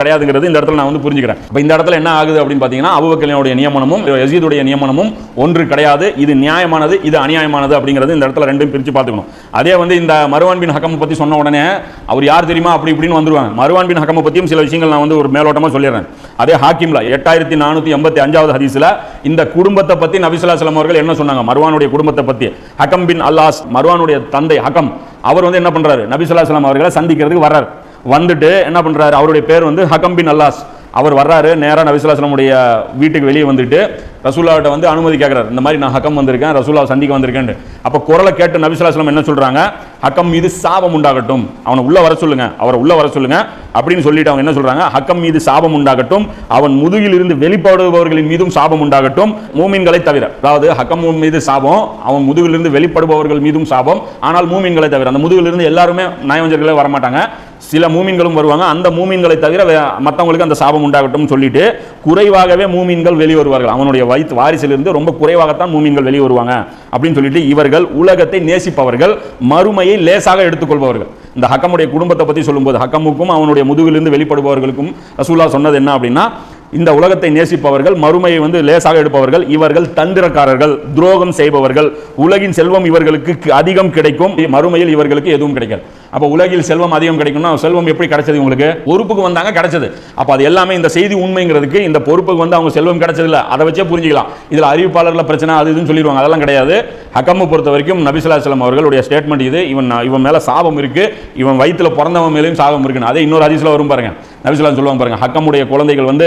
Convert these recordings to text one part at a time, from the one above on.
கிடையாதுங்கிறது இந்த இடத்துல நான் வந்து புரிஞ்சுக்கிறேன். இப்போ இந்த இடத்துல என்ன ஆகுது அப்படின்னு பார்த்தீங்கன்னா அபுபக்கலினுடைய நியமனமும் யசீதுடைய நியமனமும் ஒன்று கிடையாது. இது நியாயமானது இது அநியாயமானது அப்படிங்கிறது இந்த இடத்துல ரெண்டும் பிரித்து பார்த்துக்கணும். அதே வந்து இந்த மருவான் பின் ஹக்கம் பற்றி சொன்ன உடனே அவர் யார் தெரியுமா? அப்படி இப்படின்னு வந்துருவாங்க. மருவான் பின் ஹக்கம் பற்றியும் சில விஷயங்கள் நான் வந்து ஒரு மேலோட்டமாக சொல்லிடுறேன். அதே ஹாக்கிம்ல எட்டாயிரத்தி நானூற்றி எண்பத்தி அஞ்சாவது ஹதீஸில் இந்த குடும்பத்தை பற்றி நபிசுல்லாஸ்லாம் அவர்கள் என்ன சொன்னாங்க? மருவானுடைய குடும்பத்தை பற்றி ஹக்கம் பின் அல்லாஸ் மருவானுடைய தந்தை ஹக்கம். அவர் வந்து என்ன பண்றாரு? நபிசுல்லாஸ்லாம் அவர்களை சந்திக்கிறதுக்கு வர்றாரு. வந்துட்டு என்ன பண்ணுறாரு அவருடைய பேர் வந்து ஹகம்பின் அல்லாஸ் அவர் வர்றாரு நேராக நபிசுல்லாஸ்லமுடைய வீட்டுக்கு வெளியே வந்துட்டு ரசூல்லாவிட்ட வந்து அனுமதி கேட்குறாரு இந்த மாதிரி நான் ஹக்கம் வந்திருக்கேன் ரசூல்லா சந்திக்க வந்திருக்கேன் அப்போ குரலை கேட்டு நபிசுல்லாஸ்லம் என்ன சொல்கிறாங்க ஹக்கம் மீது சாபம் உண்டாகட்டும். அவனை உள்ள வர சொல்லுங்க அவரை உள்ள வர சொல்லுங்க அப்படின்னு சொல்லிட்டு அவங்க என்ன சொல்றாங்க? ஹக்கம் மீது சாபம் உண்டாகட்டும். அவன் முதுகில் இருந்து வெளிப்படுபவர்களின் மீதும் சாபம் உண்டாகட்டும். மூமின்களை தவிர அதாவது ஹக்கம் மீது சாபம் அவன் முதுகிலிருந்து வெளிப்படுபவர்கள் மீதும் சாபம். ஆனால் மூமின்களை தவிர அந்த முதுகிலிருந்து எல்லாருமே நயவஞ்சர்களே வரமாட்டாங்க. சில மூமின்களும் வருவாங்க. அந்த மூமின்களை தவிர வே- அந்த சாபம் உண்டாகட்டும் சொல்லிட்டு குறைவாகவே மூமின்கள் வெளியே வருவார்கள் அவனுடைய வயிற்று வாரிசிலிருந்து ரொம்ப குறைவாகத்தான் மூமின்கள் வெளியே வருவாங்க அப்படின்னு சொல்லிட்டு இவர்கள் உலகத்தை நேசிப்பவர்கள் மறுமையை லேசாக எடுத்துக்கொள்பவர்கள். இந்த ஹக்கமுடைய குடும்பத்தை பற்றி சொல்லும்போது ஹக்கமுக்கும் அவனுடைய முதுகிலிருந்து வெளிப்படுபவர்களுக்கும் ரசூலா சொன்னது என்ன அப்படின்னா இந்த உலகத்தை நேசிப்பவர்கள் மறுமையை வந்து லேசாக எடுப்பவர்கள் இவர்கள் தந்திரக்காரர்கள் துரோகம் செய்பவர்கள் உலகின் செல்வம் இவர்களுக்கு அதிகம் கிடைக்கும் மறுமையில் இவர்களுக்கு எதுவும் கிடைக்காது. அப்போ உலகில் செல்வம் அதிகம் கிடைக்கும்னா செல்வம் எப்படி கிடைச்சது உங்களுக்கு பொறுப்புக்கு வந்தாங்க கிடைச்சது. அப்போ அது எல்லாமே இந்த செய்தி உண்மைங்கிறதுக்கு இந்த பொறுப்புக்கு வந்து அவங்க செல்வம் கிடைச்சது இல்ல அதை வச்சே புரிஞ்சிக்கலாம். இதில் அறிவிப்பாளர்ல பிரச்சனை அது இதுன்னு சொல்லிடுவாங்க. அதெல்லாம் கிடையாது. ஹக்கம்மை பொறுத்த வரைக்கும் நபிசுல்லாஸ்லாம் அவர்களுடைய ஸ்டேட்மெண்ட் இது. இவன் இவன் மேலே சாபம் இருக்கு. இவன் வயித்துல பிறந்தவன் மேலேயும் சாபம் இருக்குன்னு. அதே இன்னொரு ஹதீஸ்ல வரும் பாருங்க. நபிசுல்லாம் சொல்லுவாங்க பாருங்க ஹக்கமுடைய குழந்தைகள் வந்து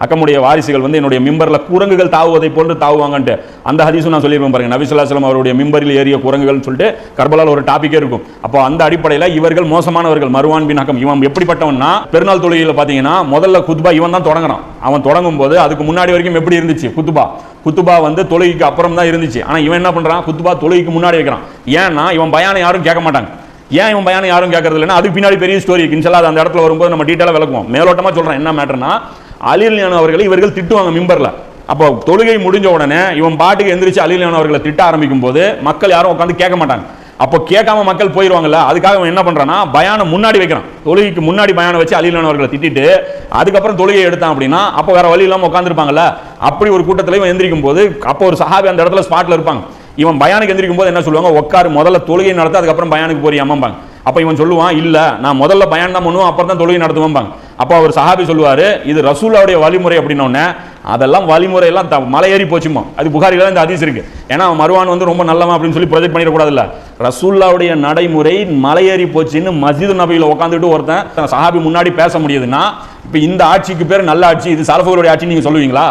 ஹக்கமுடைய வாரிசுகள் வந்து என்னுடைய மிம்பரில் குரங்குகள் தாவுவதை போன்று தாவுவாங்கன்ட்டு. அந்த ஹதீஸும் நான் சொல்லியிருப்பேன் பாருங்க. நபிசுல்லாஸ்லாம் அவருடைய மிம்பரில் ஏறிய குரங்குகள்னு சொல்லிட்டு கர்பலால் ஒரு டாப்பிக்கே இருக்கும். அப்போ அந்த அடிப்படையில் இவர்கள் மோசமானவர்கள். மருவான் பின் ஹக்கம் இவன் எப்படிப்பட்டவன்னா பெருநாள் தொழுகையில் பார்த்தீங்கன்னா முதல்ல குத்பா இவன் தான் தொடங்குறான் அவன் தொடங்கும் போது அதுக்கு முன்னாடி வரைக்கும் எப்படி இருந்துச்சு? குத்துபா. குத்துபா வந்து தொழுகைக்கு அப்புறம் தான் இருந்துச்சு. ஆனா இவன் என்ன பண்றான்? குத்துபா தொழுகைக்கு முன்னாடி வைக்கிறான். ஏன்னா இவன் பயானை யாரும் கேட்க மாட்டாங்க. ஏன் இவன் பயானை யாரும் கேட்கறது இல்லைன்னா அதுக்கு பின்னாடி பெரிய ஸ்டோரி இருக்கு. இன்ஷால்லா அந்த இடத்துல வரும்போது நம்ம டீட்டெயிலாக விளக்குவோம். மேலோட்டமா சொல்றேன். என்ன மேட்டர்னா அலிலியான அவர்களை இவர்கள் திட்டுவாங்க மிம்பர்ல. அப்போ தொழுகை முடிஞ்ச உடனே இவன் பாட்டுக்கு எந்திரிச்சு அலிலியான அவர்களை திட்ட ஆரம்பிக்கும் போது மக்கள் யாரும் உட்காந்து கேட்க மாட்டாங்க. அப்போ கேட்காம மக்கள் போயிடுவாங்கல்ல அதுக்காக அவன் என்ன பண்ணுறான்னா பயானை முன்னாடி வைக்கிறான். தொழுகைக்கு முன்னாடி பயானை வச்சு அலிலான திட்டிட்டு அதுக்கப்புறம் தொழுகையை எடுத்தான் அப்படின்னா அப்போ வேற வழி இல்லாமல் உட்காந்துருப்பாங்கல்ல அப்படி ஒரு கூட்டத்தில் இவன் எந்திரிக்கும் போது அப்போ ஒரு சஹாபி அந்த இடத்துல ஸ்பாட்டில் இருப்பாங்க. இவன் பயானுக்கு எந்திரிக்கும் போது என்ன சொல்லுவாங்க உட்காரு முதல்ல தொழுகை நடத்த அதுக்கப்புறம் பயானுக்கு போறிய அப்போ இவன் சொல்லுவான் இல்லை நான் முதல்ல பயான் தான் பண்ணுவோம் அப்புறம் தான் தொழுகை நடத்துவோம்பாங்க அப்போ அவர் சஹாபி சொல்லுவார் இது ரசூலாவுடைய வழிமுறை அப்படின்னோடனே அதெல்லாம் வழிமுறையெல்லாம் த- மலை ஏறி போச்சுமா அது புகாரில இந்த ஹதீஸ் இருக்கு. ஏன்னா அவன் மருவான் வந்து ரொம்ப நல்லவன் அப்படின்னு சொல்லி ப்ரொஜெக்ட் பண்ணிடக்கூடாதுல்ல. ரசூல்லாவுடைய நடைமுறை மலையேறி போச்சுன்னு மஸ்ஜித் நபியில் உட்காந்துட்டு ஒருத்தன் சஹாபி முன்னாடி பேச முடியுதுன்னா இப்போ இந்த ஆட்சிக்கு பேர் நல்ல ஆட்சி இது சலஃபர்களுடைய ஆட்சி நீங்கள் சொல்லுவீங்களா?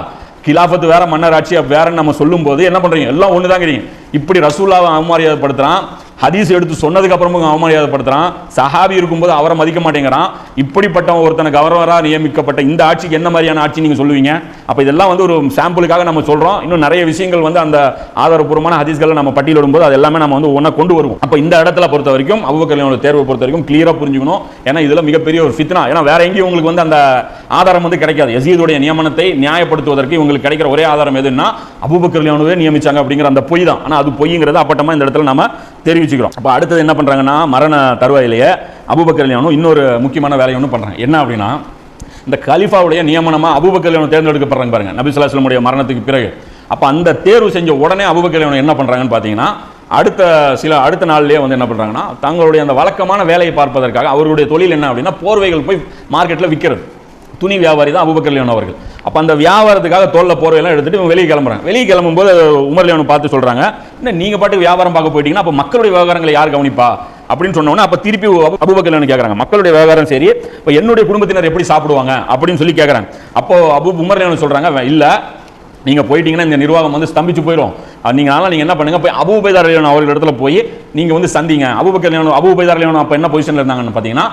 கிலாஃபத்து வேற மன்னர் ஆட்சி வேறன்னு நம்ம சொல்லும்போது என்ன பண்ணுறீங்க எல்லாம் ஒன்று தான் இப்படி ரசூல்லாவை அவமரியாதைப்படுத்துறான் ஹதீஸ் எடுத்து சொன்னதுக்கு அப்புறமும் அவமரியாதைப்படுத்துறான் சஹாபி இருக்கும்போது அவரை மதிக்க மாட்டேங்கிறான். இப்படிப்பட்ட ஒருத்தனை கவர்னராக நியமிக்கப்பட்ட இந்த ஆட்சிக்கு என்ன மாதிரியான ஆட்சி நீங்கள் சொல்லுவீங்க? அப்போ இதெல்லாம் வந்து ஒரு சாம்பிளுக்காக நம்ம சொல்கிறோம் இன்னும் நிறைய விஷயங்கள் வந்து அந்த ஆதாரப்பூர்வமான ஹதீஸ்களை நம்ம பட்டியலிடும்போது அது எல்லாமே நம்ம வந்து ஒன்றா கொண்டு வருவோம். அப்போ இந்த இடத்துல பொறுத்த வரைக்கும் அபுபக்கலியோட தேர்வை பொறுத்த வரைக்கும் கிளியராக புரிஞ்சுக்கணும். ஏன்னா இதில் மிகப்பெரிய ஒரு ஃபித்னா ஏன்னா வேற எங்கேயும் உங்களுக்கு வந்து அந்த ஆதாரம் வந்து கிடைக்காது. எசீதுடைய நியமனத்தை நியாயப்படுத்துவதற்கு இவங்களுக்கு கிடைக்கிற ஒரே ஆதாரம் எதுன்னா அபுபக்கலியானவே நியமிச்சாங்க அப்படிங்கிற அந்த பொய் தான். ஆனால் அது பொய்ங்கிறது அப்பட்டமா இந்த இடத்துல நம்ம தெரிவிச்சுக்கிறோம். அப்போ அடுத்தது என்ன பண்ணுறாங்கன்னா மரண தருவாயிலேயே அபுபக்கலியானும் இன்னொரு முக்கியமான வேலையை ஒன்று பண்ணுறாங்க என்ன அப்படின்னா இந்த கலிஃபாவுடைய நியமனமாக அபுபக்கலியானு தேர்ந்தெடுக்கப்படுறாங்க பாருங்க. நபிசுல்லாஸ்லமுடைய மரணத்துக்கு பிறகு. அப்போ அந்த தேர்வு செஞ்ச உடனே அபுபக்கலியானு என்ன பண்ணுறாங்கன்னு பார்த்தீங்கன்னா அடுத்த சில அடுத்த நாள்லேயே வந்து என்ன பண்ணுறாங்கன்னா தங்களுடைய அந்த வழக்கமான வேலையை பார்ப்பதற்காக அவர்களுடைய தொழில் என்ன அப்படின்னா போர்வைகள் போய் மார்க்கெட்டில் விற்கிறது துணி வியாபாரி தான் அபுபக்கர் லியோன் அவர்கள். அப்போ அந்த வியாபாரத்துக்காக தோல்ல போர்வையெல்லாம் எடுத்துட்டு வெளியே கிளம்புறாங்க. வெளியே கிளம்பும்போது உமர் லியோனை பார்த்து சொல்கிறாங்க என்ன நீங்கள் பாட்டுக்கு வியாபாரம் பார்க்க போயிட்டீங்கன்னா அப்போ மக்களுடைய விவகாரங்களை யார் கவனிப்பா? அப்படின்னு சொன்னோன்னா அப்போ திருப்பி அபு- அபூபக்கர் கேட்குறாங்க மக்களுடைய விவகாரம் சரி இப்போ என்னுடைய குடும்பத்தினர் எப்படி சாப்பிடுவாங்க? அப்படின்னு சொல்லி கேட்குறாங்க அப்போ அபு உமர் லியோன் சொல்கிறாங்க இல்லை நீங்கள் போயிட்டீங்கன்னா இந்த நிர்வாகம் வந்து ஸ்தம்பிச்சு போயிடும். நீங்கள் நீங்கள் அதனால என்ன பண்ணுங்க போய் அபு உபைதார் அவர்கள் இடத்துல போய் நீங்கள் வந்து சந்திங்க. அபுபக்கர் அபுபைதார் அபு உபைதார் என்ன பொசிஷனில் இருந்தாங்கன்னு பார்த்தீங்கன்னா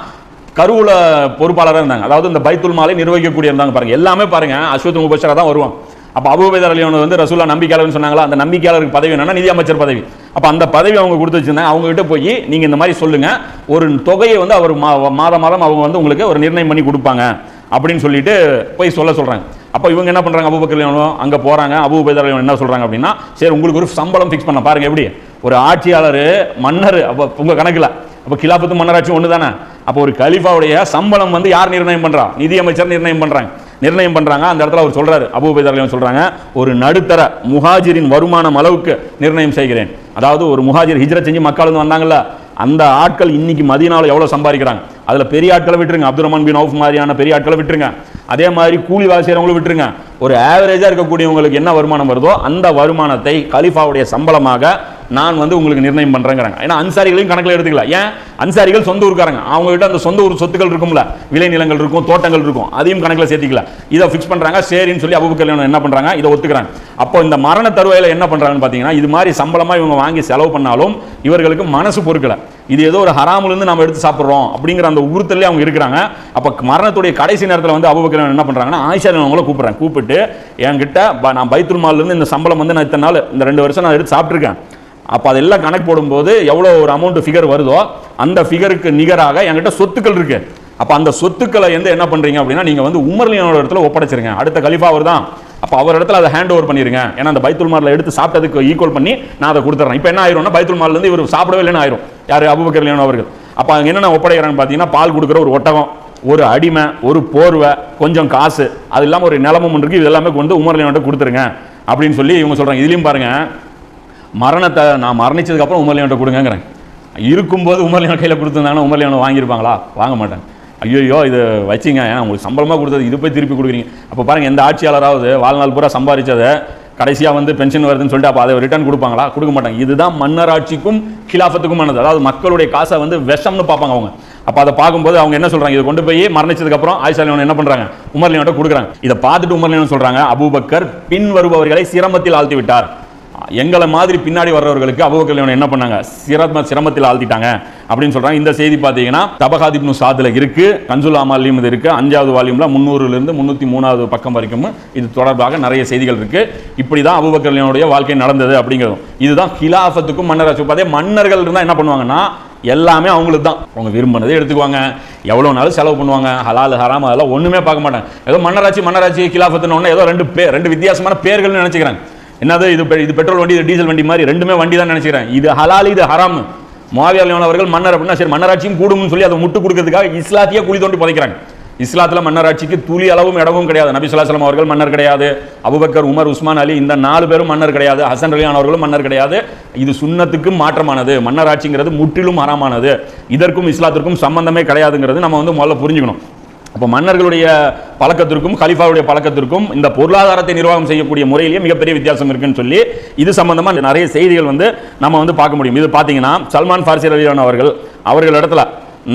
கருவூல பொறுப்பாளராக இருந்தாங்க. அதாவது இந்த பைத்துல் மாலை நிர்வகிக்கக்கூடிய இருந்தாங்க பாருங்க. எல்லாமே பாருங்க. அஸ்வத் முபஷரா தான் வருவான். அப்போ அபுபேதர் அலியோன் வந்து ரசூலா நம்பிக்கையாளர்னு சொன்னாங்களா? அந்த நம்பிக்கையாளருக்கு பதவி என்னன்னா நிதி அமைச்சர் பதவி. அப்போ அந்த பதவி அவங்க கொடுத்து வச்சிருந்தாங்க. அவங்க கிட்ட போய் நீங்க இந்த மாதிரி சொல்லுங்க. ஒரு தொகையை வந்து அவர் மா- மாதம் மாதம் அவங்க வந்து உங்களுக்கு ஒரு நிர்ணயம் பண்ணி கொடுப்பாங்க. அப்படின்னு சொல்லிட்டு போய் சொல்ல சொல்றாங்க. அப்போ இவங்க என்ன பண்ணுறாங்க அபுபக்கர் அலியோனும் அங்கே போகிறாங்க அபுபைதர் என்ன சொல்கிறாங்க அப்படின்னா சரி உங்களுக்கு ஒரு சம்பளம் ஃபிக்ஸ் பண்ண பாருங்க எப்படி? ஒரு ஆட்சியாளர் மன்னர் அப்போ உங்கள் கணக்கில். அப்போ கிலாபத்து மன்னராட்சி ஒன்று தானே அப்போ ஒரு கலிஃபாவுடைய சம்பளம் வந்து யார் நிர்ணயம் பண்ணுறா நிதியமைச்சர் நிர்ணயம் பண்ணுறாங்க நிர்ணயம் பண்ணுறாங்க அந்த இடத்துல அவர் சொல்கிறார் அபூபைதர் சொல்கிறாங்க ஒரு நடுத்தர முஹாஜிரின் வருமானம் அளவுக்கு நிர்ணயம் செய்கிறேன். அதாவது ஒரு முஹாஜிர் ஹிஜ்ரத் செஞ்சு மக்கள் வந்து வந்தாங்கல்ல அந்த ஆட்கள் இன்னைக்கு மதியனாவில் எவ்வளோ சம்பாதிக்கிறாங்க? அதில் பெரிய ஆட்களை விட்டுருங்க. அப்துல் ரஹ்மான் பின் அவுஃப் மாதிரியான பெரிய ஆட்களை விட்டுருங்க. அதே மாதிரி கூலி வேலை செய்கிறவங்களும் விட்டுருங்க. ஒரு ஆவரேஜாக இருக்கக்கூடியவங்களுக்கு என்ன வருமானம் வருதோ அந்த வருமானத்தை கலிஃபாவுடைய சம்பளமாக நான் வந்து உங்களுக்கு நிர்ணயம் பண்ணுறேங்கிறாங்க ஏன்னா அன்சாரிகளையும் கணக்கில் எடுத்துக்கல. ஏன்? அன்சாரிகள் சொந்த ஊருக்காரங்க. அவங்க கிட்ட அந்த சொந்த ஊர் சொத்துக்கள் இருக்கும்ல. விளைநிலங்கள் இருக்கும் தோட்டங்கள் இருக்கும். அதையும் கணக்கில் சேர்த்திக்கல. இதை ஃபிக்ஸ் பண்ணுறாங்க சரின்னு சொல்லி அபுபக்கர் என்ன பண்ணுறாங்க இதை ஒத்துக்கிறாங்க. அப்போ இந்த மரண தருவாயில என்ன பண்ணுறாங்கன்னு பார்த்தீங்கன்னா இது மாதிரி சம்பளமாக இவங்க வாங்கி செலவு பண்ணாலும் இவர்களுக்கு மனசு பொறுக்கலை. இது ஏதோ ஒரு ஹராமிலிருந்து நம்ம எடுத்து சாப்பிட்றோம் அப்படிங்கிற அந்த உறுத்தலே அவங்க இருக்கிறாங்க. அப்போ மரணத்துடைய கடைசி நேரத்தில் வந்து அபுபக்கர் என்ன பண்ணுறாங்கன்னா ஆயிஷா அவங்கள கூப்பிட்றேன். கூப்பிட்டு என்கிட்ட நான் பைத்துல் மால்லருந்து இந்த சம்பளம் வந்து நான் இத்தனை நாள் இந்த ரெண்டு வருஷம் நான் எடுத்து சாப்பிட்ருக்கேன் அப்போ அதெல்லாம் கணக்கு போடும்போது எவ்வளோ ஒரு அமௌண்ட் ஃபிகர் வருதோ அந்த ஃபிகருக்கு நிகராக என்கிட்ட சொத்துக்கள் இருக்கு. அப்போ அந்த சொத்துக்களை வந்து என்ன பண்ணுறீங்க அப்படின்னா நீங்கள் வந்து உமர்லியனோட இடத்துல ஒப்படைச்சிருங்க. அடுத்த கலிஃபா அவர் தான். அப்போ அவர் இடத்துல அதை ஹேண்ட் ஓவர் பண்ணிருங்க. ஏன்னா அந்த பைத்துல் மாரில் எடுத்து சாப்பிட்டதுக்கு ஈக்குவல் பண்ணி நான் அதை கொடுத்துறேன். இப்போ என்ன ஆயிரும்னா பைத்துல் மால்ல இருந்து இவர் சாப்பிடவே இல்லைன்னு ஆயிரும். யார்? அபுபக்கர் லியானோ அவர்கள். அப்போ அங்கே என்னென்ன ஒப்படைக்கிறான்னு பார்த்தீங்கன்னா பால் கொடுக்குற ஒரு ஒட்டகம் ஒரு அடிமை ஒரு போர்வை கொஞ்சம் காசு அது இல்லாமல் ஒரு நிலமும் இருக்குது இது எல்லாமே கொண்டு உமர்லியானோட கொடுத்துருங்க அப்படின்னு சொல்லி இவங்க சொல்கிறாங்க இதுலேயும் பாருங்கள் மரணத்தை நான் மரணிச்சதுக்கப்புறம் உமர்லியான்ட்ட கொடுங்கங்கிறேன். இருக்கும்போது உமர்லியான் கையில் கொடுத்துருந்தாங்கன்னா உமர்லியான் வாங்கியிருப்பாங்களா? வாங்க மாட்டேன். ஐயோயோ இது வச்சிங்க. ஏன்னா உங்களுக்கு சம்பளமாக கொடுத்தது இது போய் திருப்பி கொடுக்குறீங்க. அப்போ பாருங்கள் எந்த ஆட்சியாளராவது வாழ்நாள் பூரா சம்பாதிச்சதை கடைசியாக வந்து பென்ஷன் வருதுன்னு சொல்லிட்டு அப்போ அதை ரிட்டர்ன் கொடுப்பாங்களா? கொடுக்க மாட்டாங்க. இதுதான் மன்னராட்சிக்கும் கிலாஃபத்துக்குமானது அதாவது மக்களுடைய காசை வந்து விஷம்னு பார்ப்பாங்க அவங்க. அப்போ அதை பார்க்கும்போது அவங்க என்ன சொல்றாங்க? இதை கொண்டு போய் மரணிச்சதுக்கப்புறம் அப்புறம் என்ன பண்ணுறாங்க உமர் கொடுக்குறாங்க. இதை பார்த்துட்டு உமர் சொல்கிறாங்க அபுபக்கர் அபூபக்கர் பின் வருபவர்களை சிரமத்தில் ஆழ்த்தி விட்டார். எங்களை மாதிரி பின்னாடி வர்றவர்களுக்கு அபுபக்கர் என்ன பண்ணாங்க? சிரம சிரமத்தில் ஆழ்த்திட்டாங்க அப்படின்னு சொல்றாங்க. இந்த செய்தி பார்த்தீங்கன்னா தபகாதிப்னு சாதுல இருக்கு கன்சுல் அமாலியும் இது இருக்கு அஞ்சாவது வால்யூம்ல முந்நூறுல இருந்து முன்னூத்தி மூணாவது பக்கம் வரைக்கும் இது தொடர்பாக நிறைய செய்திகள் இருக்கு. இப்படி தான் அபூபக்கர் வாழ்க்கை நடந்தது அப்படிங்கிறதும். இதுதான் கிலாஃபத்துக்கும் மன்னராட்சி பார்த்தே மன்னர்கள் இருந்தால் என்ன பண்ணுவாங்கன்னா எல்லாமே அவங்களுக்கு தான். அவங்க விரும்பினதை எடுத்துக்குவாங்க. எவ்வளோ நாள் செலவு பண்ணுவாங்க? ஹலால் ஹராம் அதெல்லாம் ஒன்றுமே பார்க்க மாட்டாங்க. ஏதோ மன்னராட்சி மன்னராட்சி கிலாஃபத்துன்னு ஒன்று ஏதோ ரெண்டு பேர் ரெண்டு வித்தியாசமான பேர்கள்னு நினச்சிக்கிறாங்க. என்னது இது பெ- இது பெட்ரோல் வண்டி இது டீசல் வண்டி மாதிரி ரெண்டுமே வண்டி தான் நினைச்சுக்கிறேன். இது ஹலால் இது ஹராம். மாவியால் அவர்கள் மன்னர் அப்படின்னா சரி மன்னராட்சியும் கூடும்னு சொல்லி அதை முட்டு கொடுக்கறதுக்காக இஸ்லாத்தியே குழி தோண்டி புதைக்கிறாங்க. இஸ்லாத்துல மன்னராட்சிக்கு துளி அளவும் இடமும் கிடையாது. நபி சுல்லாஸ்லாம் அவர்கள் மன்னர் கிடையாது. அபுபக்கர் உமர் உஸ்மான் அலி இந்த நாலு பேரும் மன்னர் கிடையாது. ஹசன் ரலியானவர்களும் மன்னர் கிடையாது. இது சுண்ணத்துக்கும் மாற்றமானது. மன்னராட்சிங்கிறது முற்றிலும் அறமானது இதற்கும் இஸ்லாத்திற்கும் சம்பந்தமே கிடையாதுங்கிறது நம்ம வந்து முதல்ல புரிஞ்சுக்கணும். அப்போ மன்னர்களுடைய பழக்கத்திற்கும் கலிஃபாவுடைய பழக்கத்திற்கும் இந்த பொருளாதாரத்தை நிர்வாகம் செய்யக்கூடிய முறையிலேயே மிகப்பெரிய வித்தியாசம் இருக்குன்னு சொல்லி இது சம்பந்தமாக நிறைய செய்திகள் வந்து நம்ம வந்து பார்க்க முடியும். இது பார்த்தீங்கன்னா சல்மான் ஃபார்சி ரலியான் அவர்கள் அவர்கள் இடத்துல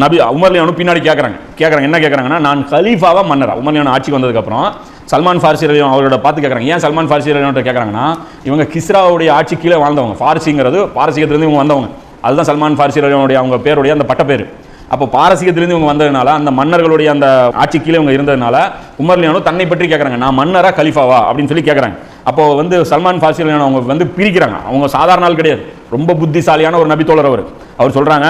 நபி உமர்லியானு பின்னாடி கேட்குறாங்க கேட்குறாங்க என்ன கேட்குறாங்கன்னா நான் கலீஃபாவாக மன்னரா. உமர்லியான் ஆட்சிக்கு வந்ததுக்கப்புறம் சல்மான் ஃபார்சி ரலியான் அவரோட பார்த்து கேட்குறாங்க ஏன் சல்மான் ஃபார்சி ரலியான் கேட்குறாங்கன்னா இவங்க கிஸ்ராவுடைய ஆட்சி கீழே வாழ்ந்தவங்க. ஃபார்சிங்கிறது பாரசீகத்திலிருந்து இவங்க வந்தவங்க. அதுதான் சல்மான் ஃபார்சி ரலியானுடைய அவங்க பேருடைய அந்த பட்டப்பேர். அப்போ பாரசீகத்திலிருந்து இவங்க வந்ததுனால அந்த மன்னர்களுடைய அந்த ஆட்சி கீழே இவங்க இருந்ததுனால உமர்லியானோ தன்னை பற்றி கேட்குறாங்க நான் மன்னரா கலிஃபாவா அப்படின்னு சொல்லி கேட்குறாங்க அப்போ வந்து சல்மான் ஃபாசிலியானோ அவங்க வந்து பிரிக்கிறாங்க. அவங்க சாதாரண ஆள் கிடையாது. ரொம்ப புத்திசாலியான ஒரு நபித்தோழர் அவர். அவர் சொல்கிறாங்க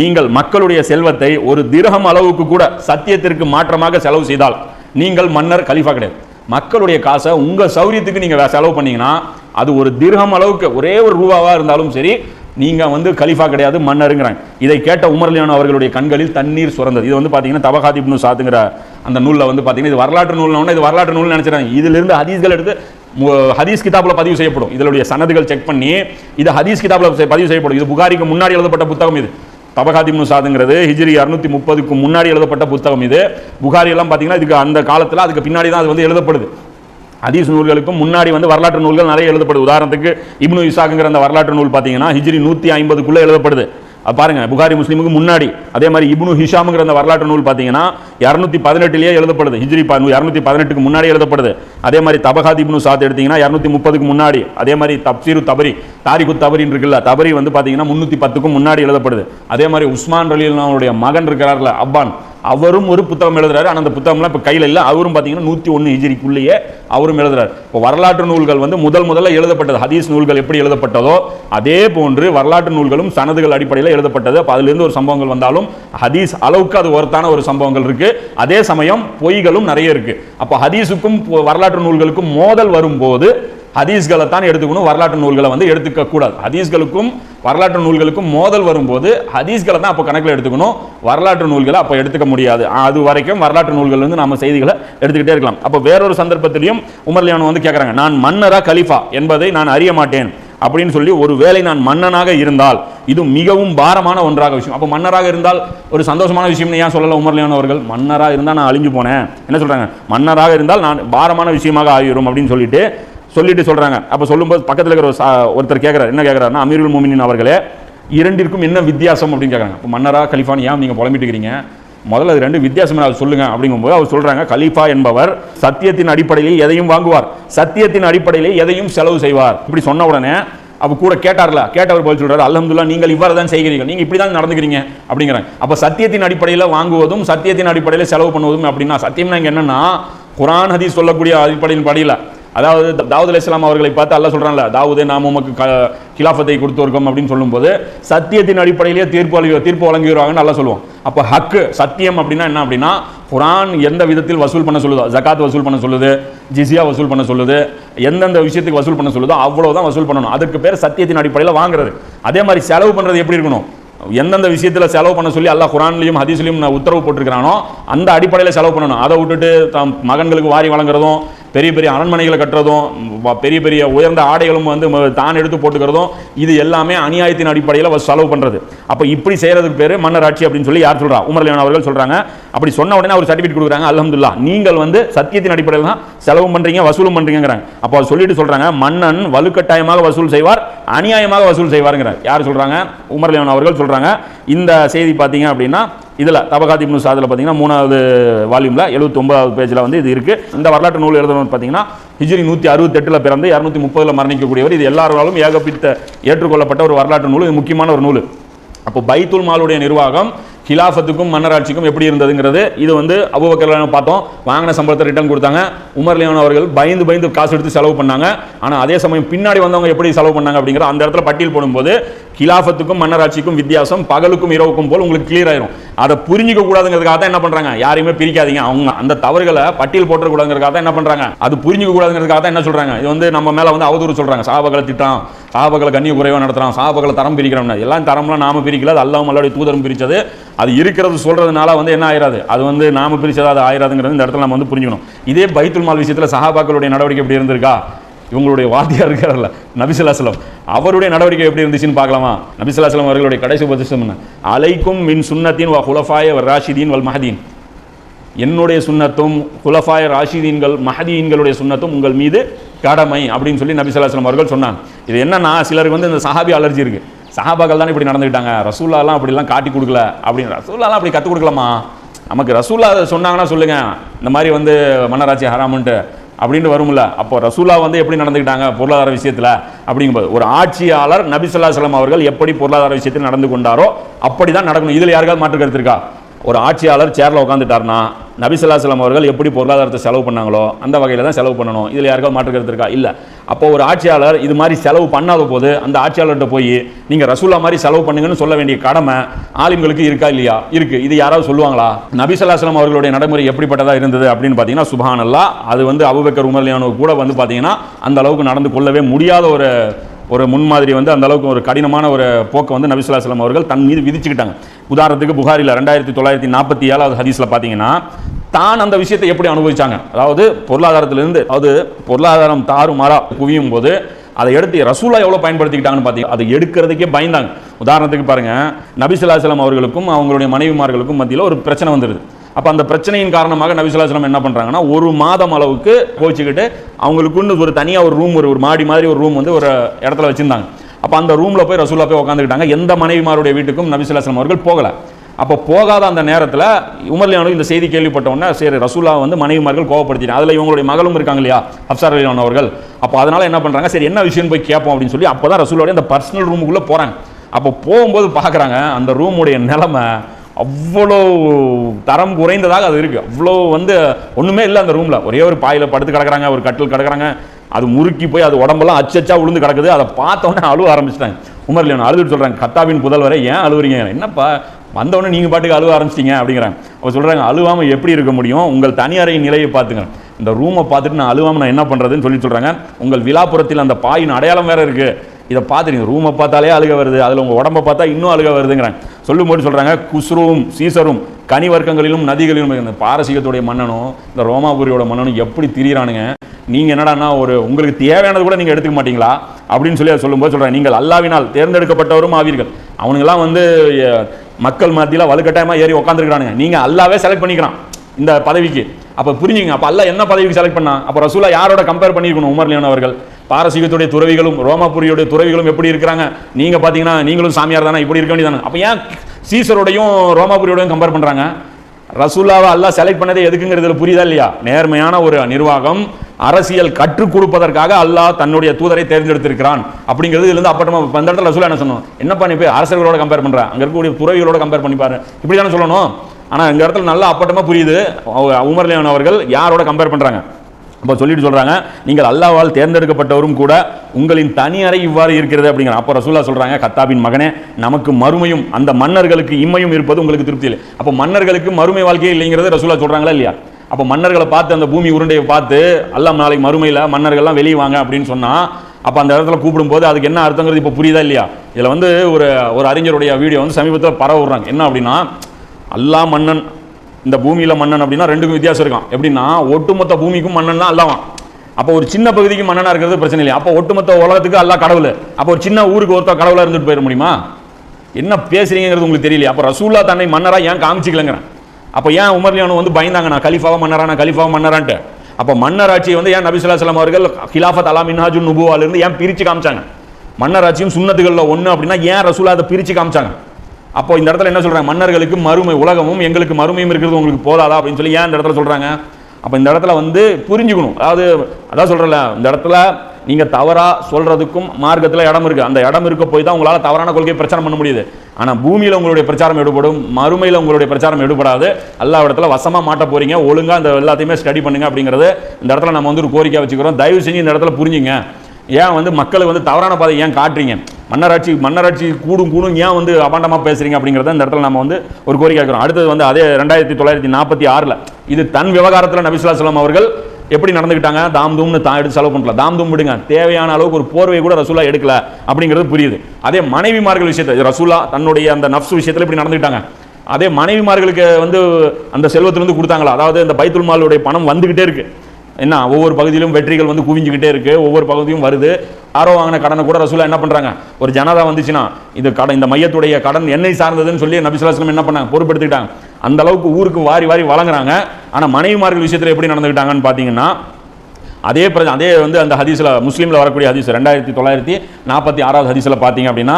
நீங்கள் மக்களுடைய செல்வத்தை ஒரு திரகம் அளவுக்கு கூட சத்தியத்திற்கு மாற்றமாக செலவு செய்தால் நீங்கள் மன்னர் கலிஃபா கிடையாது. மக்களுடைய காசை உங்கள் சௌரியத்துக்கு நீங்கள் செலவு பண்ணிங்கன்னா அது ஒரு திரகம் அளவுக்கு ஒரே ஒரு ரூபாவாக இருந்தாலும் சரி நீங்கள் வந்து கலிஃபா கிடையாது மன்னருங்கிறாங்க. இதை கேட்ட உமர்லியான் அவர்களுடைய கண்களில் தண்ணீர் சுரந்தது. இது வந்து பார்த்தீங்கன்னா தபகாதி இப்னு சாத்துங்கிற அந்த நூலில் வந்து பார்த்தீங்கன்னா இது வரலாற்று நூல்னு இது வரலாற்று நூல் நினைச்சிட்டாங்க இதுல இருந்து ஹதீஸ்கள் எடுத்து ஹதீஸ் கிதாப்ல பதிவு செய்யப்படும். இதனுடைய சனதுகள் செக் பண்ணி இது ஹதீஸ் கிதாப்ல பதிவு செய்யப்படும். இது புகாரிக்கு முன்னாடி எழுதப்பட்ட புத்தகம் இது. தபகாதி இப்னு சாதுங்கிறது ஹிஜ்ரி அறுநூத்தி முப்பதுக்கு முன்னாடி எழுதப்பட்ட புத்தகம் இது. புகாரி எல்லாம் பார்த்தீங்கன்னா இதுக்கு அந்த காலத்தில் அதுக்கு பின்னாடி தான் அது வந்து எழுதப்படுது. ஹதீஸ் நூல்களுக்கும் முன்னாடி வந்து வரலாற்று நூல்கள் நிறைய எழுதப்படுது. உதாரணத்துக்கு இப்னு இசாக்குங்கிற அந்த வரலாற்று நூல் பார்த்தீங்கன்னா ஹிஜ்ரி நூற்றி ஐம்பதுக்குள்ளே எழுதப்படுது. பாருங்க புகாரி முஸ்லீமுக்கு முன்னாடி. அதே மாதிரி இப்னு ஹிஷாமுங்கிற அந்த வரலாற்று நூல் பார்த்தீங்கன்னா இரநூத்தி பதினெட்டுலேயே எழுதப்படுது. ஹிஜ்ரி இரநூத்தி பதினெட்டுக்கு முன்னாடி எழுதப்படுது. அதே மாதிரி தபகாத் இப்னு சாத் எடுத்தீங்கன்னா இரநூத்தி முப்பதுக்கு முன்னாடி. அதே மாதிரி தப்சீரு தபரி தாரிகு தபரின்னு இருக்குல்ல தபரி வந்து பார்த்தீங்கன்னா முந்நூற்றி பத்துக்கும் முன்னாடி எழுதப்படுது. அதே மாதிரி உஸ்மான் ரலீலாவுடைய மகன் இருக்கிறார்ல அப்பான். அவரும் ஒரு புத்தகம் எழுதுறாரு ஆனால் அந்த புத்தகம்லாம் இப்போ கையில் இல்லை. அவரும் பார்த்தீங்கன்னா நூற்றி ஒன்று ஹிஜிரிக்குள்ளேயே அவரும் எழுதுறாரு. இப்போ வரலாற்று நூல்கள் வந்து முதல் முதல்ல எழுதப்பட்டது ஹதீஸ் நூல்கள் எப்படி எழுதப்பட்டதோ அதே போன்று வரலாற்று நூல்களும் சனதுகள் அடிப்படையில் எழுதப்பட்டது. அப்போ அதுலேருந்து ஒரு சம்பவங்கள் வந்தாலும் ஹதீஸ் அளவுக்கு அது ஒருத்தான ஒரு சம்பவங்கள் இருக்குது அதே சமயம் பொய்களும் நிறைய இருக்குது அப்போ ஹதீஸுக்கும் வரலாற்று நூல்களுக்கும் மோதல் வரும்போது ஹதீஸ்களை தான் எடுத்துக்கணும் வரலாற்று நூல்களை வந்து எடுத்துக்க கூடாது. ஹதீஸ்களுக்கும் வரலாற்று நூல்களுக்கும் மோதல் வரும்போது ஹதீஸ்களை தான் அப்போ கணக்கில் எடுத்துக்கணும். வரலாற்று நூல்களை அப்போ எடுத்துக்க முடியாது. அது வரைக்கும் வரலாற்று நூல்கள் வந்து நம்ம செய்திகளை எடுத்துக்கிட்டே இருக்கலாம். அப்போ வேறொரு சந்தர்ப்பத்திலையும் உமர்லியானு வந்து கேட்குறாங்க நான் மன்னரா கலிஃபா என்பதை நான் அறிய மாட்டேன். அப்படின்னு சொல்லி ஒரு வேளை நான் மன்னனாக இருந்தால் இது மிகவும் பாரமான ஒன்றாக விஷயம். அப்போ மன்னராக இருந்தால் ஒரு சந்தோஷமான விஷயம்னு ஏன் சொல்லலை உமர்லியான் அவர்கள்? மன்னராக இருந்தால் நான் அழிஞ்சு போனேன். என்ன சொல்கிறாங்க மன்னராக இருந்தால் நான் பாரமான விஷயமாக ஆகிரும் அப்படின்னு சொல்லிட்டு சொல்லிட்டு சொல்றாங்க. அப்போ சொல்லும்போது பக்கத்தில் இருக்கிற ஒருத்தர் கேட்குறாரு என்ன கேட்குறாருன்னா அமீருல் மோமினின் அவர்களே இரண்டிற்கும் என்ன வித்தியாசம் அப்படின்னு கேட்குறாங்க இப்போ மன்னரா கலிஃபான் ஏன் நீங்கள் புலம்பிட்டு இருக்கிறீங்க முதல்ல அது ரெண்டு வித்தியாசம் என்ன சொல்லுங்க அப்படிங்கும்போது அவர் சொல்றாங்க கலீஃபா என்பவர் சத்தியத்தின் அடிப்படையில் எதையும் வாங்குவார். சத்தியத்தின் அடிப்படையில் எதையும் செலவு செய்வார். இப்படி சொன்ன உடனே அப்போ கூட கேட்டார்ல. கேட்டவர் போய் சொல்றாரு அலமதுல்லா நீங்கள் இவ்வாறு தான் செய்கிறீர்கள். நீங்க இப்படி தான் நடந்துக்கிறீங்க. அப்படிங்கிறாங்க. அப்ப சத்தியத்தின் அடிப்படையில் வாங்குவதும் சத்தியத்தின் அடிப்படையில் செலவு பண்ணுவதும் அப்படின்னா சத்தியம்னா நாங்கள் என்னன்னா குரான் ஹதீஸ் சொல்லக்கூடிய அடிப்படையின் படியில் அதாவது தாவூத் அலைஹிஸ் அவர்களை பார்த்து அல்ல சொல்றான்ல தாவூதே நாம் உமக்கு க- கிலாஃபத்தை கொடுத்துருக்கோம் அப்படின்னு சொல்லும்போது சத்தியத்தின் அடிப்படையிலேயே தீர்ப்பு அளி தீர்ப்பு வழங்கிடுவாங்கன்னு நல்லா சொல்லுவோம் அப்போ ஹக்கு சத்தியம் அப்படின்னா என்ன அப்படின்னா குரான் எந்த விதத்தில் வசூல் பண்ண சொல்லுதோ ஜக்காத் வசூல் பண்ண சொல்லுது ஜிசியா வசூல் பண்ண சொல்லுது எந்தெந்த விஷயத்துக்கு வசூல் பண்ண சொல்லுதோ அவ்வளோதான் வசூல் பண்ணணும். அதுக்கு பேர் சத்தியத்தின் அடிப்படையில் வாங்குறது. அதே மாதிரி செலவு பண்ணுறது எப்படி இருக்கணும்? எந்தெந்த விஷயத்தில் செலவு பண்ண சொல்லி அல்லா குரான்லையும் ஹதீஸ்லையும் நான் உத்தரவு போட்டிருக்கிறானோ அந்த அடிப்படையில் செலவு பண்ணணும். அதை விட்டுட்டு தம் மகன்களுக்கு வாரி வழங்குறதும் பெரிய பெரிய அரண்மனைகளை கட்டுறதும் பெரிய பெரிய உயர்ந்த ஆடைகளும் வந்து தான் எடுத்து போட்டுக்கிறதும் இது எல்லாமே அநியாயத்தின் அடிப்படையில் செலவு பண்ணுறது அப்போ இப்படி செய்கிறதுக்கு பேர் மன்னர் ஆட்சி அப்படின்னு சொல்லி யார் சொல்கிறா உமர் அவர்கள் சொல்கிறாங்க அப்படி சொன்ன உடனே அவர் சர்டிஃபிகேட் கொடுக்குறாங்க அலமதுல்லா நீங்கள் வந்து சத்தியத்தின் அடிப்படையில் தான் செலவும் பண்றீங்க வசூலும் பண்றீங்கிறாங்க அப்போ அவர் சொல்லிட்டு சொல்றாங்க மன்னன் வலுக்கட்டாயமாக வசூல் செய்வார் அநியாயமாக வசூல் செய்வாருங்கிறார். யார் சொல்றாங்க? உமர்லேவன் அவர்கள் சொல்றாங்க. இந்த செய்தி பார்த்தீங்க அப்படின்னா இதில் தபகாதி இப்னு சாதில் பார்த்தீங்கன்னா மூணாவது வால்யூமில் எழுபத்தொம்பதாவது பேஜில் வந்து இது இருக்குது இந்த வரலாற்று நூல் எழுதணும்னு பார்த்தீங்கன்னா ஹிஜ்ரி நூற்றி அறுபத்தெட்டில் பிறந்து இரநூத்தி முப்பதில் மரணிக்கக்கூடியவர். இது எல்லாராலும் ஏகப்பித்த ஏற்றுக்கொள்ளப்பட்ட ஒரு வரலாற்று நூல் இது முக்கியமான ஒரு நூல். அப்போ பைத்துல் மாலுடைய நிர்வாகம் கிலாஃபத்துக்கும் மன்னராட்சிக்கும் எப்படி இருந்ததுங்கிறது இது வந்து அபுபக்கர் பார்த்தோம். வாங்கின சம்பளத்தை ரிட்டர்ன் கொடுத்தாங்க. உமர் லியான் அவர்கள் பயந்து பயந்து காசு எடுத்து செலவு பண்ணாங்க. ஆனால் அதே சமயம் பின்னாடி வந்தவங்க எப்படி செலவு பண்ணாங்க அப்படிங்கிற அந்த இடத்துல பட்டியல் போடும்போது கிலாஃபத்துக்கும் மன்னராட்சிக்கும் வித்தியாசம் பகலுக்கும் இரவுக்கும் போல் உங்களுக்கு கிளியர் ஆயிரும். அதை புரிஞ்சிக்க கூடாதுங்கிறதுக்காக தான் என்ன பண்றாங்க? யாரையுமே பிரிக்காதீங்க. அவங்க அந்த தவறுகளை பட்டியல் போட்டக்கூடாதுங்கிறதுக்காக தான் என்ன பண்றாங்க? அது புரிஞ்சிக்க கூடாதுங்கிறதுக்காக தான் என்ன சொல்றாங்க? இது வந்து நம்ம மேல வந்து அவதூறு சொல்றாங்க. சாபகளை திட்டம் சாபகளை கண்ணிய குறைவாக நடத்துறான் சாபகளை தரம் பிரிக்கிறோம்னா. எல்லாம் தரம்லாம் நாம பிரிக்கல. அது அல்லாமல் தூதரம் தூதரும் பிரிச்சது அது இருக்கிறது சொல்றதுனால வந்து என்ன ஆயிராது? அது வந்து நாம பிரிச்சது அது ஆயிராதுங்கிறது இந்த இடத்துல நம்ம வந்து புரிஞ்சுக்கணும். இதே பைத்துல் மால் விஷயத்தில் சஹாபாக்களுடைய நடவடிக்கை எப்படி இருந்திருக்கா? இவங்களுடைய வாத்தியார் இருக்கார்ல நபிசுல்லாஸ்லம் அவருடைய நடவடிக்கை எப்படி இருந்துச்சுன்னு பார்க்கலாமா? நபிசுல்லாஸ்லம் அவர்களுடைய கடைசி உபதேசம் என்ன? அலைக்கும் மின் சுன்னத்தின் வ ஹுலஃபாய ராஷிதீன் வல் மஹதீன். என்னுடைய சுண்ணத்தும் குலஃபாய ராஷிதீன்கள் மஹதீன்களுடைய சுன்னத்தும் உங்கள் மீது கடமை அப்படின்னு சொல்லி நபி அவர்கள் சொன்னாங்க. இது என்னன்னா சிலருக்கு வந்து இந்த சஹாபி அலர்ஜி இருக்குது சஹாபாக்கள் தான் இப்படி நடந்துக்கிட்டாங்க? ரசூல்லாலாம் அப்படிலாம் காட்டி கொடுக்கல. அப்படின்னு ரசூல்லாலாம் அப்படி கற்றுக் கொடுக்கலாமா நமக்கு ரசூல்லா அதை சொன்னாங்கன்னா சொல்லுங்க. இந்த மாதிரி வந்து மன்னராட்சி ஹராமுன்ட்டு அப்படின்னு வரும்ல. அப்போ ரசூலா வந்து எப்படி நடந்துக்கிட்டாங்க பொருளாதார விஷயத்தில்? அப்படிங்கும்போது ஒரு ஆட்சியாளர் நபி சலம் அவர்கள் எப்படி பொருளாதார விஷயத்தில் நடந்து கொண்டாரோ அப்படி தான் நடக்கணும். இதில் யாருக்காவது மாற்று கருத்து இருக்கா? ஒரு ஆட்சியாளர் சேரில் உட்காந்துட்டார்னா நபிசல்லாஸ்லாம் அவர்கள் எப்படி பொருளாதாரத்தை செலவு பண்ணாங்களோ அந்த வகையில் தான் செலவு பண்ணணும். இதில் யாருக்காவது மாற்று கருத்து இருக்கா? இல்லை. அப்போ ஒரு ஆட்சியாளர் இது மாதிரி செலவு பண்ணாத போது அந்த ஆட்சியாளர்கிட்ட போய் நீங்கள் ரசூல்லா மாதிரி செலவு பண்ணுங்கன்னு சொல்ல வேண்டிய கடமை ஆலிம்களுக்கு இருக்கா இல்லையா? இருக்கு. இது யாராவது சொல்லுவாங்களா? நபிசல்லாஸ்லாம் அவர்களுடைய நடைமுறை எப்படிப்பட்டதாக இருந்தது அப்படின்னு பார்த்தீங்கன்னா சுபஹானல்லா அது வந்து அபுபக்கர் உமர்லியானு கூட வந்து பார்த்தீங்கன்னா அந்த அளவுக்கு நடந்து கொள்ளவே முடியாத ஒரு ஒரு முன்மாதிரி வந்து அந்த அளவுக்கு ஒரு கடினமான ஒரு போக்கை வந்து நபிசுல்லாஸ்லாம் அவர்கள் தன் மீது விதிச்சுக்கிட்டாங்க. உதாரணத்துக்கு புகாரில் ரெண்டாயிரத்தி தொள்ளாயிரத்தி நாற்பத்தி ஏழாவது ஹதீஸில் பார்த்தீங்கன்னா தான் அந்த விஷயத்தை எப்படி அனுபவிச்சாங்க? அதாவது பொருளாதாரத்திலிருந்து அதாவது பொருளாதாரம் தாறுமாறா குவியும் போது அதை எடுத்து ரசூலா எவ்வளோ பயன்படுத்திக்கிட்டாங்கன்னு பார்த்தீங்க அதை எடுக்கிறதுக்கே பயந்தாங்க. உதாரணத்துக்கு பாருங்கள் நபிசுல்லாஸ்லாம் அவர்களுக்கும் அவங்களுடைய மனைவிமார்களுக்கும் மத்தியில் ஒரு பிரச்சனை வந்துடுது அப்போ அந்த பிரச்சனையின் காரணமாக நபிசுல்லாஸ்லாம் என்ன பண்ணுறாங்கன்னா ஒரு மாதம் அளவுக்கு கோச்சிக்கிட்டு அவங்களுக்குன்னு ஒரு தனியாக ஒரு ரூம் ஒரு ஒரு மாடி மாதிரி ஒரு ரூம் வந்து ஒரு இடத்துல வச்சுருந்தாங்க. அப்போ அந்த ரூமில் போய் ரசூலா போய் உட்காந்துக்கிட்டாங்க எந்த மனைவிமாருடைய வீட்டுக்கும் நபிசுல்லாஸ்லாம் அவர்கள் போகலை. அப்போ போகாத அந்த நேரத்தில் உமர்லியானு இந்த செய்தி கேள்விப்பட்ட உடனே சரி ரசூலா வந்து மனைவிமார்கள் கோவப்படுத்திட்டாங்க. அதில் இவங்களுடைய மகளும் இருக்காங்க இல்லையா? அப்சார் அலியான் அவர்கள். அப்போ அதனால் என்ன பண்ணுறாங்க சரி என்ன விஷயம் போய் கேட்போம் அப்படின்னு சொல்லி அப்போ தான் ரசூலோடைய அந்த பர்சனல் ரூமுக்குள்ளே போகிறாங்க அப்போ போகும்போது பார்க்குறாங்க அந்த ரூமுடைய நிலமை அவ்வளோ தரம் குறைந்ததாக அது இருக்குது அவ்வளோ வந்து ஒன்றுமே இல்லை அந்த ரூமில் ஒரே ஒரு பாயில் படுத்து கிடக்குறாங்க ஒரு கட்டில் கிடக்குறாங்க. அது முறுக்கி போய் அது உடம்பெல்லாம் அச்சச்சா உளுந்து கிடக்குது. அதை பார்த்தோன்னே அழுவ ஆரம்பிச்சிட்டாங்க உமர்லியான் அழுதுட்டு சொல்கிறாங்க கத்தாவின் புதல்வரை ஏன் அழுவுறீங்க? என்னப்பா? வந்தவொடனே நீங்கள் பாட்டுக்கு அழுவ ஆரம்பிச்சிட்டீங்க அப்படிங்கிறாங்க அவங்க சொல்கிறாங்க அழுவாமல் எப்படி இருக்க முடியும்? உங்கள் தனியாரையின் நிலையை பார்த்துங்க. இந்த ரூமை பார்த்துட்டு நான் அழுவாமல் நான் என்ன பண்ணுறதுன்னு சொல்லி சொல்கிறாங்க உங்கள் விழாப்புறத்தில் அந்த பாயின் அடையாளம் வேறு இருக்குது இதை பார்த்துருங்க ரூமை பார்த்தாலே அழுக வருது. அதில் உங்கள் உடம்பை பார்த்தா இன்னும் அழுக வருதுங்கிறாங்க. சொல்லும்போது சொல்கிறாங்க குஸ்ருவும் சீசரும் கனி வர்க்கங்களிலும் நதிகளிலும் இந்த பாரசீகத்துடைய மன்னனும் இந்த ரோமாபுரியோட மன்னனும் எப்படி திரியிறானுங்க? நீங்கள் என்னடான்னா ஒரு உங்களுக்கு தேவையானது கூட நீங்கள் எடுத்துக்க மாட்டீங்களா? அப்படின்னு சொல்லி அதை சொல்லும்போது சொல்கிறேன் நீங்கள் அல்லாவினால் தேர்ந்தெடுக்கப்பட்டவரும் ஆவீர்கள். அவனுங்கெல்லாம் வந்து மக்கள் மத்தியில் வலுக்கட்டாயமாக ஏறி உட்காந்துருக்கிறானுங்க நீங்கள் அல்லாவே செலக்ட் பண்ணிக்கிறான் இந்த பதவிக்கு. அப்போ புரிஞ்சுங்க அப்போ அல்ல என்ன பதவிக்கு செலக்ட் பண்ணா? அப்போ ரசூலா யாரோட கம்பேர் பண்ணியிருக்கணும்? உமர் லியோன் அவர்கள். பாரசீகத்துடைய துறவிகளும் ரோமாபுரியுடைய துறவிகளும் எப்படி இருக்கிறாங்க? நீங்கள் பார்த்தீங்கன்னா நீங்களும் சாமியார் தானே இப்படி இருக்க வேண்டியதானே அப்போ ஏன் சீசரோடையும் ரோமாபுரியோடையும் கம்பேர் பண்ணுறாங்க ரசூல்லாவை அல்லா செலக்ட் பண்ணதே எதுக்குங்கிறதுல புரியுதா இல்லையா? நேர்மையான ஒரு நிர்வாகம் அரசியல் கற்றுக் கொடுப்பதற்காக அல்லாஹ் தன்னுடைய தூதரை தேர்ந்தெடுத்திருக்கிறான். அப்படிங்கிறது இதுல இருந்து அப்பட்டமா இந்த இடத்துல ரசூலா என்ன சொன்னோம் என்ன நீ போய் அரசர்களோட கம்பேர் பண்ற? அங்க இருக்கக்கூடிய துறவிகளோட கம்பேர் பண்ணி பாரு. இப்படி தானே சொல்லணும்? ஆனா இந்த இடத்துல நல்லா அப்பட்டமா புரியுது. உமர்லியான் அவர்கள் யாரோட கம்பேர் பண்றாங்க? அப்போ சொல்லிட்டு சொல்றாங்க நீங்கள் அல்லாவால் தேர்ந்தெடுக்கப்பட்டவரும் கூட உங்களின் தனி அறை இவ்வாறு இருக்கிறது அப்படிங்கிற. அப்போ ரசூல்லா சொல்றாங்க கத்தாபின் மகனே நமக்கு மறுமையும் அந்த மன்னர்களுக்கு இம்மையும் இருப்பது உங்களுக்கு திருப்தி இல்லை. அப்போ மன்னர்களுக்கு மறுமை வாழ்க்கையே இல்லைங்கிறது ரசூல்லா சொல்றாங்களா இல்லையா? அப்போ மன்னர்களை பார்த்து அந்த பூமி உருண்டையை பார்த்து அல்லாஹ் நாளைக்கு மறுமையில் மன்னர்கள்லாம் வெளியே வாங்க அப்படின்னு சொன்னால் அப்போ அந்த இடத்துல கூப்பிடும்போது அதுக்கு என்ன அர்த்தங்கிறது இப்போ புரியுதா இல்லையா? இதில் வந்து ஒரு ஒரு அறிஞருடைய வீடியோ வந்து சமீபத்தில் பரவ விடுறாங்க. என்ன அப்படின்னா அல்லாஹ் மன்னன் இந்த பூமியில் மன்னன் அப்படின்னா ரெண்டுக்கும் வித்தியாசம் இருக்கான். எப்படின்னா ஒட்டுமொத்த பூமிக்கும் மன்னன் தான் அல்லாவான். அப்போ ஒரு சின்ன பகுதிக்கு மன்னனா இருக்கிறது பிரச்சனை இல்லை அப்போ ஒட்டுமொத்த உலகத்துக்கு அல்லா கடவுள். அப்போ ஒரு சின்ன ஊருக்கு ஒருத்தர் கடவுளாக இருந்துட்டு போயிட முடியுமா? என்ன பேசுறீங்கிறது உங்களுக்கு தெரியல அப்போ ரசூல்லா தன்னை மன்னரா ஏன் காமிச்சிக்கலங்கிறேன். அப்போ ஏன் உமர்லியானு வந்து பயந்தாங்க? நான் கலிஃபாவா மன்னரா? நான் கலிஃபாவா மன்னரான்ட்டு. அப்போ மன்னராட்சியை வந்து ஏன் நபிசுல்லா சலாம் அவர்கள் ஹிலாஃபத் அலா மின்ஹாஜு நுபுவாலிருந்து ஏன் பிரித்து காமிச்சாங்க? மன்னராட்சியும் சுண்ணத்துகளில் ஒன்று அப்படின்னா ஏன் ரசூலா அதை பிரித்து காமிச்சாங்க? அப்போ இந்த இடத்துல என்ன சொல்றாங்க? மன்னர்களுக்கு மறுமை உலகமும் எங்களுக்கு மறுமையும் இருக்கிறது உங்களுக்கு போதாதா? அப்படின்னு சொல்லி ஏன் இந்த இடத்துல சொல்றாங்க? அப்போ இந்த இடத்துல வந்து புரிஞ்சுக்கணும். அதாவது அதான் சொல்றல இந்த இடத்துல நீங்க தவறா சொல்றதுக்கும் மார்க்கத்தில் இடம் இருக்கு. அந்த இடம் இருக்க போய் தான் உங்களால் தவறான கொள்கையை பிரச்சாரம் பண்ண முடியுது. ஆனால் பூமியில் உங்களுடைய பிரச்சாரம் எடுபடும் மறுமையில் உங்களுடைய பிரச்சாரம் எடுபடாது. எல்லா இடத்துல வசமாக மாட்ட போறீங்க. ஒழுங்காக அந்த எல்லாத்தையுமே ஸ்டடி பண்ணுங்க அப்படிங்கிறது இந்த இடத்துல நம்ம வந்து ஒரு கோரிக்கை வச்சுக்கிறோம். தயவு செஞ்சு இந்த இடத்துல புரிஞ்சுங்க. ஏன் வந்து மக்களை வந்து தவறான பாதை ஏன் காட்டுறீங்க? மன்னராட்சி மன்னராட்சி கூடும் கூடும் ஏன் வந்து அபாண்டமாக பேசுறீங்க அப்படிங்கிறத இந்த இடத்துல நம்ம வந்து ஒரு கோரிக்கை வைக்கிறோம். அடுத்தது வந்து அதே ரெண்டாயிரத்தி தொள்ளாயிரத்தி நாற்பத்தி ஆறில் இது தன் விவகாரத்தில் நபிசுல்லாஸ்லாம் அவர்கள் எப்படி நடந்துக்கிட்டாங்க தாம் தூம்னு தான் எடுத்து செலவு பண்ணல. தாம் தூம் விடுங்க. தேவையான அளவுக்கு ஒரு போர்வை கூட ரசூலா எடுக்கல அப்படிங்கிறது புரியுது. அதே மனைவிமார்கள் விஷயத்தை ரசூலா தன்னுடைய அந்த நஃப்ஸ் விஷயத்தில் இப்படி நடந்துக்கிட்டாங்க அதே மனைவிமார்களுக்கு வந்து அந்த செல்வத்திலிருந்து கொடுத்தாங்களா? அதாவது இந்த பைத்துல் மாலுடைய பணம் வந்துகிட்டே இருக்குது என்ன ஒவ்வொரு பகுதியிலும் வெற்றிகள் வந்து குவிஞ்சுக்கிட்டே இருக்கு ஒவ்வொரு பகுதியும் வருது. ஆரோ வாங்கின கடனை கூட ரசூலா என்ன பண்ணுறாங்க ஒரு ஜனதா வந்துச்சுன்னா இது கடன் இந்த மையத்துடைய கடன் என்னை சார்ந்ததுன்னு சொல்லி நபிசுலாஸ்லம் என்ன பண்ணாங்க? பொறுப்படுத்திக்கிட்டாங்க அந்த அளவுக்கு ஊருக்கு வாரி வாரி வழங்குறாங்க. ஆனால் மனைவிமார்கள் விஷயத்தில் எப்படி நடந்துக்கிட்டாங்கன்னு பார்த்தீங்கன்னா அதே பிரச்சனை அதே வந்து அந்த ஹதீஸில் முஸ்லீமில் வரக்கூடிய ஹதீஸ் ரெண்டாயிரத்தி தொள்ளாயிரத்தி நாற்பத்தி ஆறாவது ஹதீஸில் பார்த்தீங்க அப்படின்னா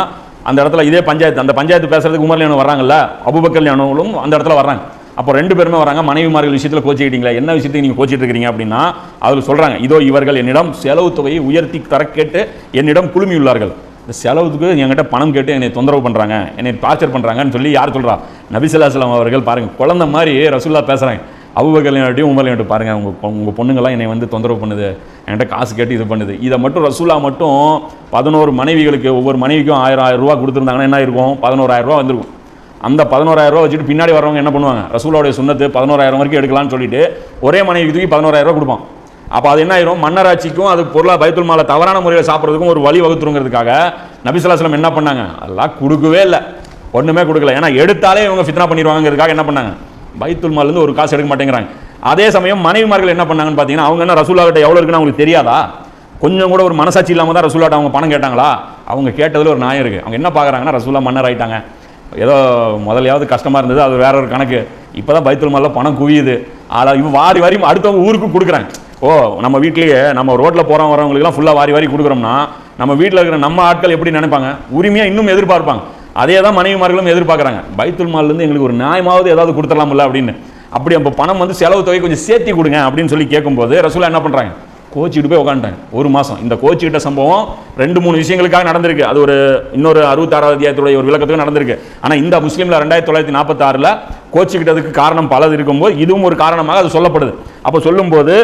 அந்த இடத்துல இதே பஞ்சாயத்து அந்த பஞ்சாயத்து பேசுறதுக்கு உமர்லியானு வர்றாங்கல்ல அபுபக்கல் யானவங்களும் அந்த இடத்துல வர்றாங்க. அப்போ ரெண்டு பேருமே வராங்க. மனைவிமார்கள் விஷயத்தில் கோச்சிக்கிட்டீங்களா? என்ன விஷயத்துக்கு நீங்கள் கோச்சிட்டு இருக்கிறீங்க அப்படின்னா அதில் சொல்கிறாங்க இதோ இவர்கள் என்னிடம் செலவு தொகையை உயர்த்தி தர கேட்டு என்னிடம் குழுமியுள்ளார்கள். இந்த செலவுக்கு என்கிட்ட பணம் கேட்டு என்னை தொந்தரவு பண்ணுறாங்க என்னை டார்ச்சர் பண்ணுறாங்கன்னு சொல்லி யார் சொல்கிறா நபிசல்லாஸ்லாம் அவர்கள் பாருங்கள் குழந்தை மாதிரி ரசுல்லா பேசுகிறாங்க அவுபகல்யாட்டையும் உமர்லையாட்டும் பாருங்கள் உங்கள் உங்கள் பொண்ணுங்களாம் என்னை வந்து தொந்தரவு பண்ணுது. என்கிட்ட காசு கேட்டு இது பண்ணுது. இதை மட்டும் ரசூலா மட்டும் பதினோரு மனைவிகளுக்கு ஒவ்வொரு மனைவிக்கும் ஆயிரம் ஆயிரம் ரூபா கொடுத்துருந்தாங்கன்னா என்ன இருக்கும் பதினோராயிரம் ரூபா வந்திருக்கும். அந்த பதினோராயிரம் ரூபா வச்சுட்டு பின்னாடி வரவங்க என்ன பண்ணுவாங்க? ரசூலாவுடைய சுண்ணத்து பதினோராயிரம் வரைக்கும் எடுக்கலாம்னு சொல்லிட்டு ஒரே மனைவிக்கு தூக்கி பதினோராயிரம் ரூபா கொடுப்பான். அப்போ அது என்ன ஆயிரும்? மன்னராட்சிக்கும் அது பொருளா பயத்துல் மாலை தவறான முறையில் சாப்பிட்றதுக்கும் ஒரு வழி வகுத்துருங்கிறதுக்காக நபிசுல்லாஸ்லம் என்ன பண்ணாங்க? அதெல்லாம் கொடுக்கவே இல்லை. ஒன்றுமே கொடுக்கல. ஏன்னா எடுத்தாலே இவங்க ஃபித்னா பண்ணிடுவாங்கிறதுக்காக என்ன பண்ணாங்க? பைத்துல் மாலேருந்து ஒரு காசு எடுக்க மாட்டேங்கிறாங்க. அதே சமயம் மனைவிமார்கள் என்ன பண்ணாங்கன்னு பார்த்தீங்கன்னா அவங்க என்ன ரசூல்லாகிட்ட எவ்வளோ இருக்குன்னு அவங்களுக்கு தெரியாதா? கொஞ்சம் கூட ஒரு மனசாட்சி இல்லாமல் தான் ரசூல்லாட்ட அவங்க பணம் கேட்டாங்களா? அவங்க கேட்டதில் ஒரு நியாயம் இருக்குது அவங்க என்ன பார்க்குறாங்கன்னா ரசூல்லா மன்னர் ஆயிட்டாங்க. ஏதோ முதலையாவது கஷ்டமாக இருந்தது அது வேற ஒரு கணக்கு. இப்போ தான் பைத்தல் மாலில் பணம் குவியுது. ஆளா இவன் வாரி வாரி அடுத்தவங்க ஊருக்கு கொடுக்குறாங்க. ஓ நம்ம வீட்லேயே நம்ம ரோட்டில் போகிறோம் வரவங்களுக்குலாம் ஃபுல்லாக வாரி வாரி கொடுக்குறோம்னா நம்ம வீட்டில் இருக்கிற நம்ம ஆட்கள் எப்படி நினைப்பாங்க? உரிமையாக இன்னும் எதிர்பார்ப்பாங்க. அதே தான் மனைவிமார்களும் எதிர்பார்க்குறாங்க. பைத்துல் மால்லேருந்து எங்களுக்கு ஒரு நியாயமாவது ஏதாவது கொடுத்துடலாம்ல அப்படின்னு. அப்படி அப்போ பணம் வந்து செலவு தொகை கொஞ்சம் சேர்த்தி கொடுங்க அப்படின்னு சொல்லி கேட்கும்போது ரசூலா என்ன பண்ணுறாங்க கோச்சிக்கிட்டு போய் உட்காந்துட்டாங்க ஒரு மாதம் இந்த கோச்சிக்கிட்ட சம்பவம் ரெண்டு மூணு விஷயங்களுக்காக நடந்திருக்கு. அது ஒரு இன்னொரு அறுபத்தாறாவது அத்தியாயத்துடைய ஒரு விளக்கத்துக்கு நடந்திருக்கு. ஆனால் இந்த முஸ்லீமில் ரெண்டாயிரத்தி தொள்ளாயிரத்தி நாற்பத்தாறில் கோச்சிக்கிட்டதுக்கு காரணம் பலது இருக்கும்போது இதுவும் ஒரு காரணமாக அது சொல்லப்படுது. அப்போ சொல்லும்போது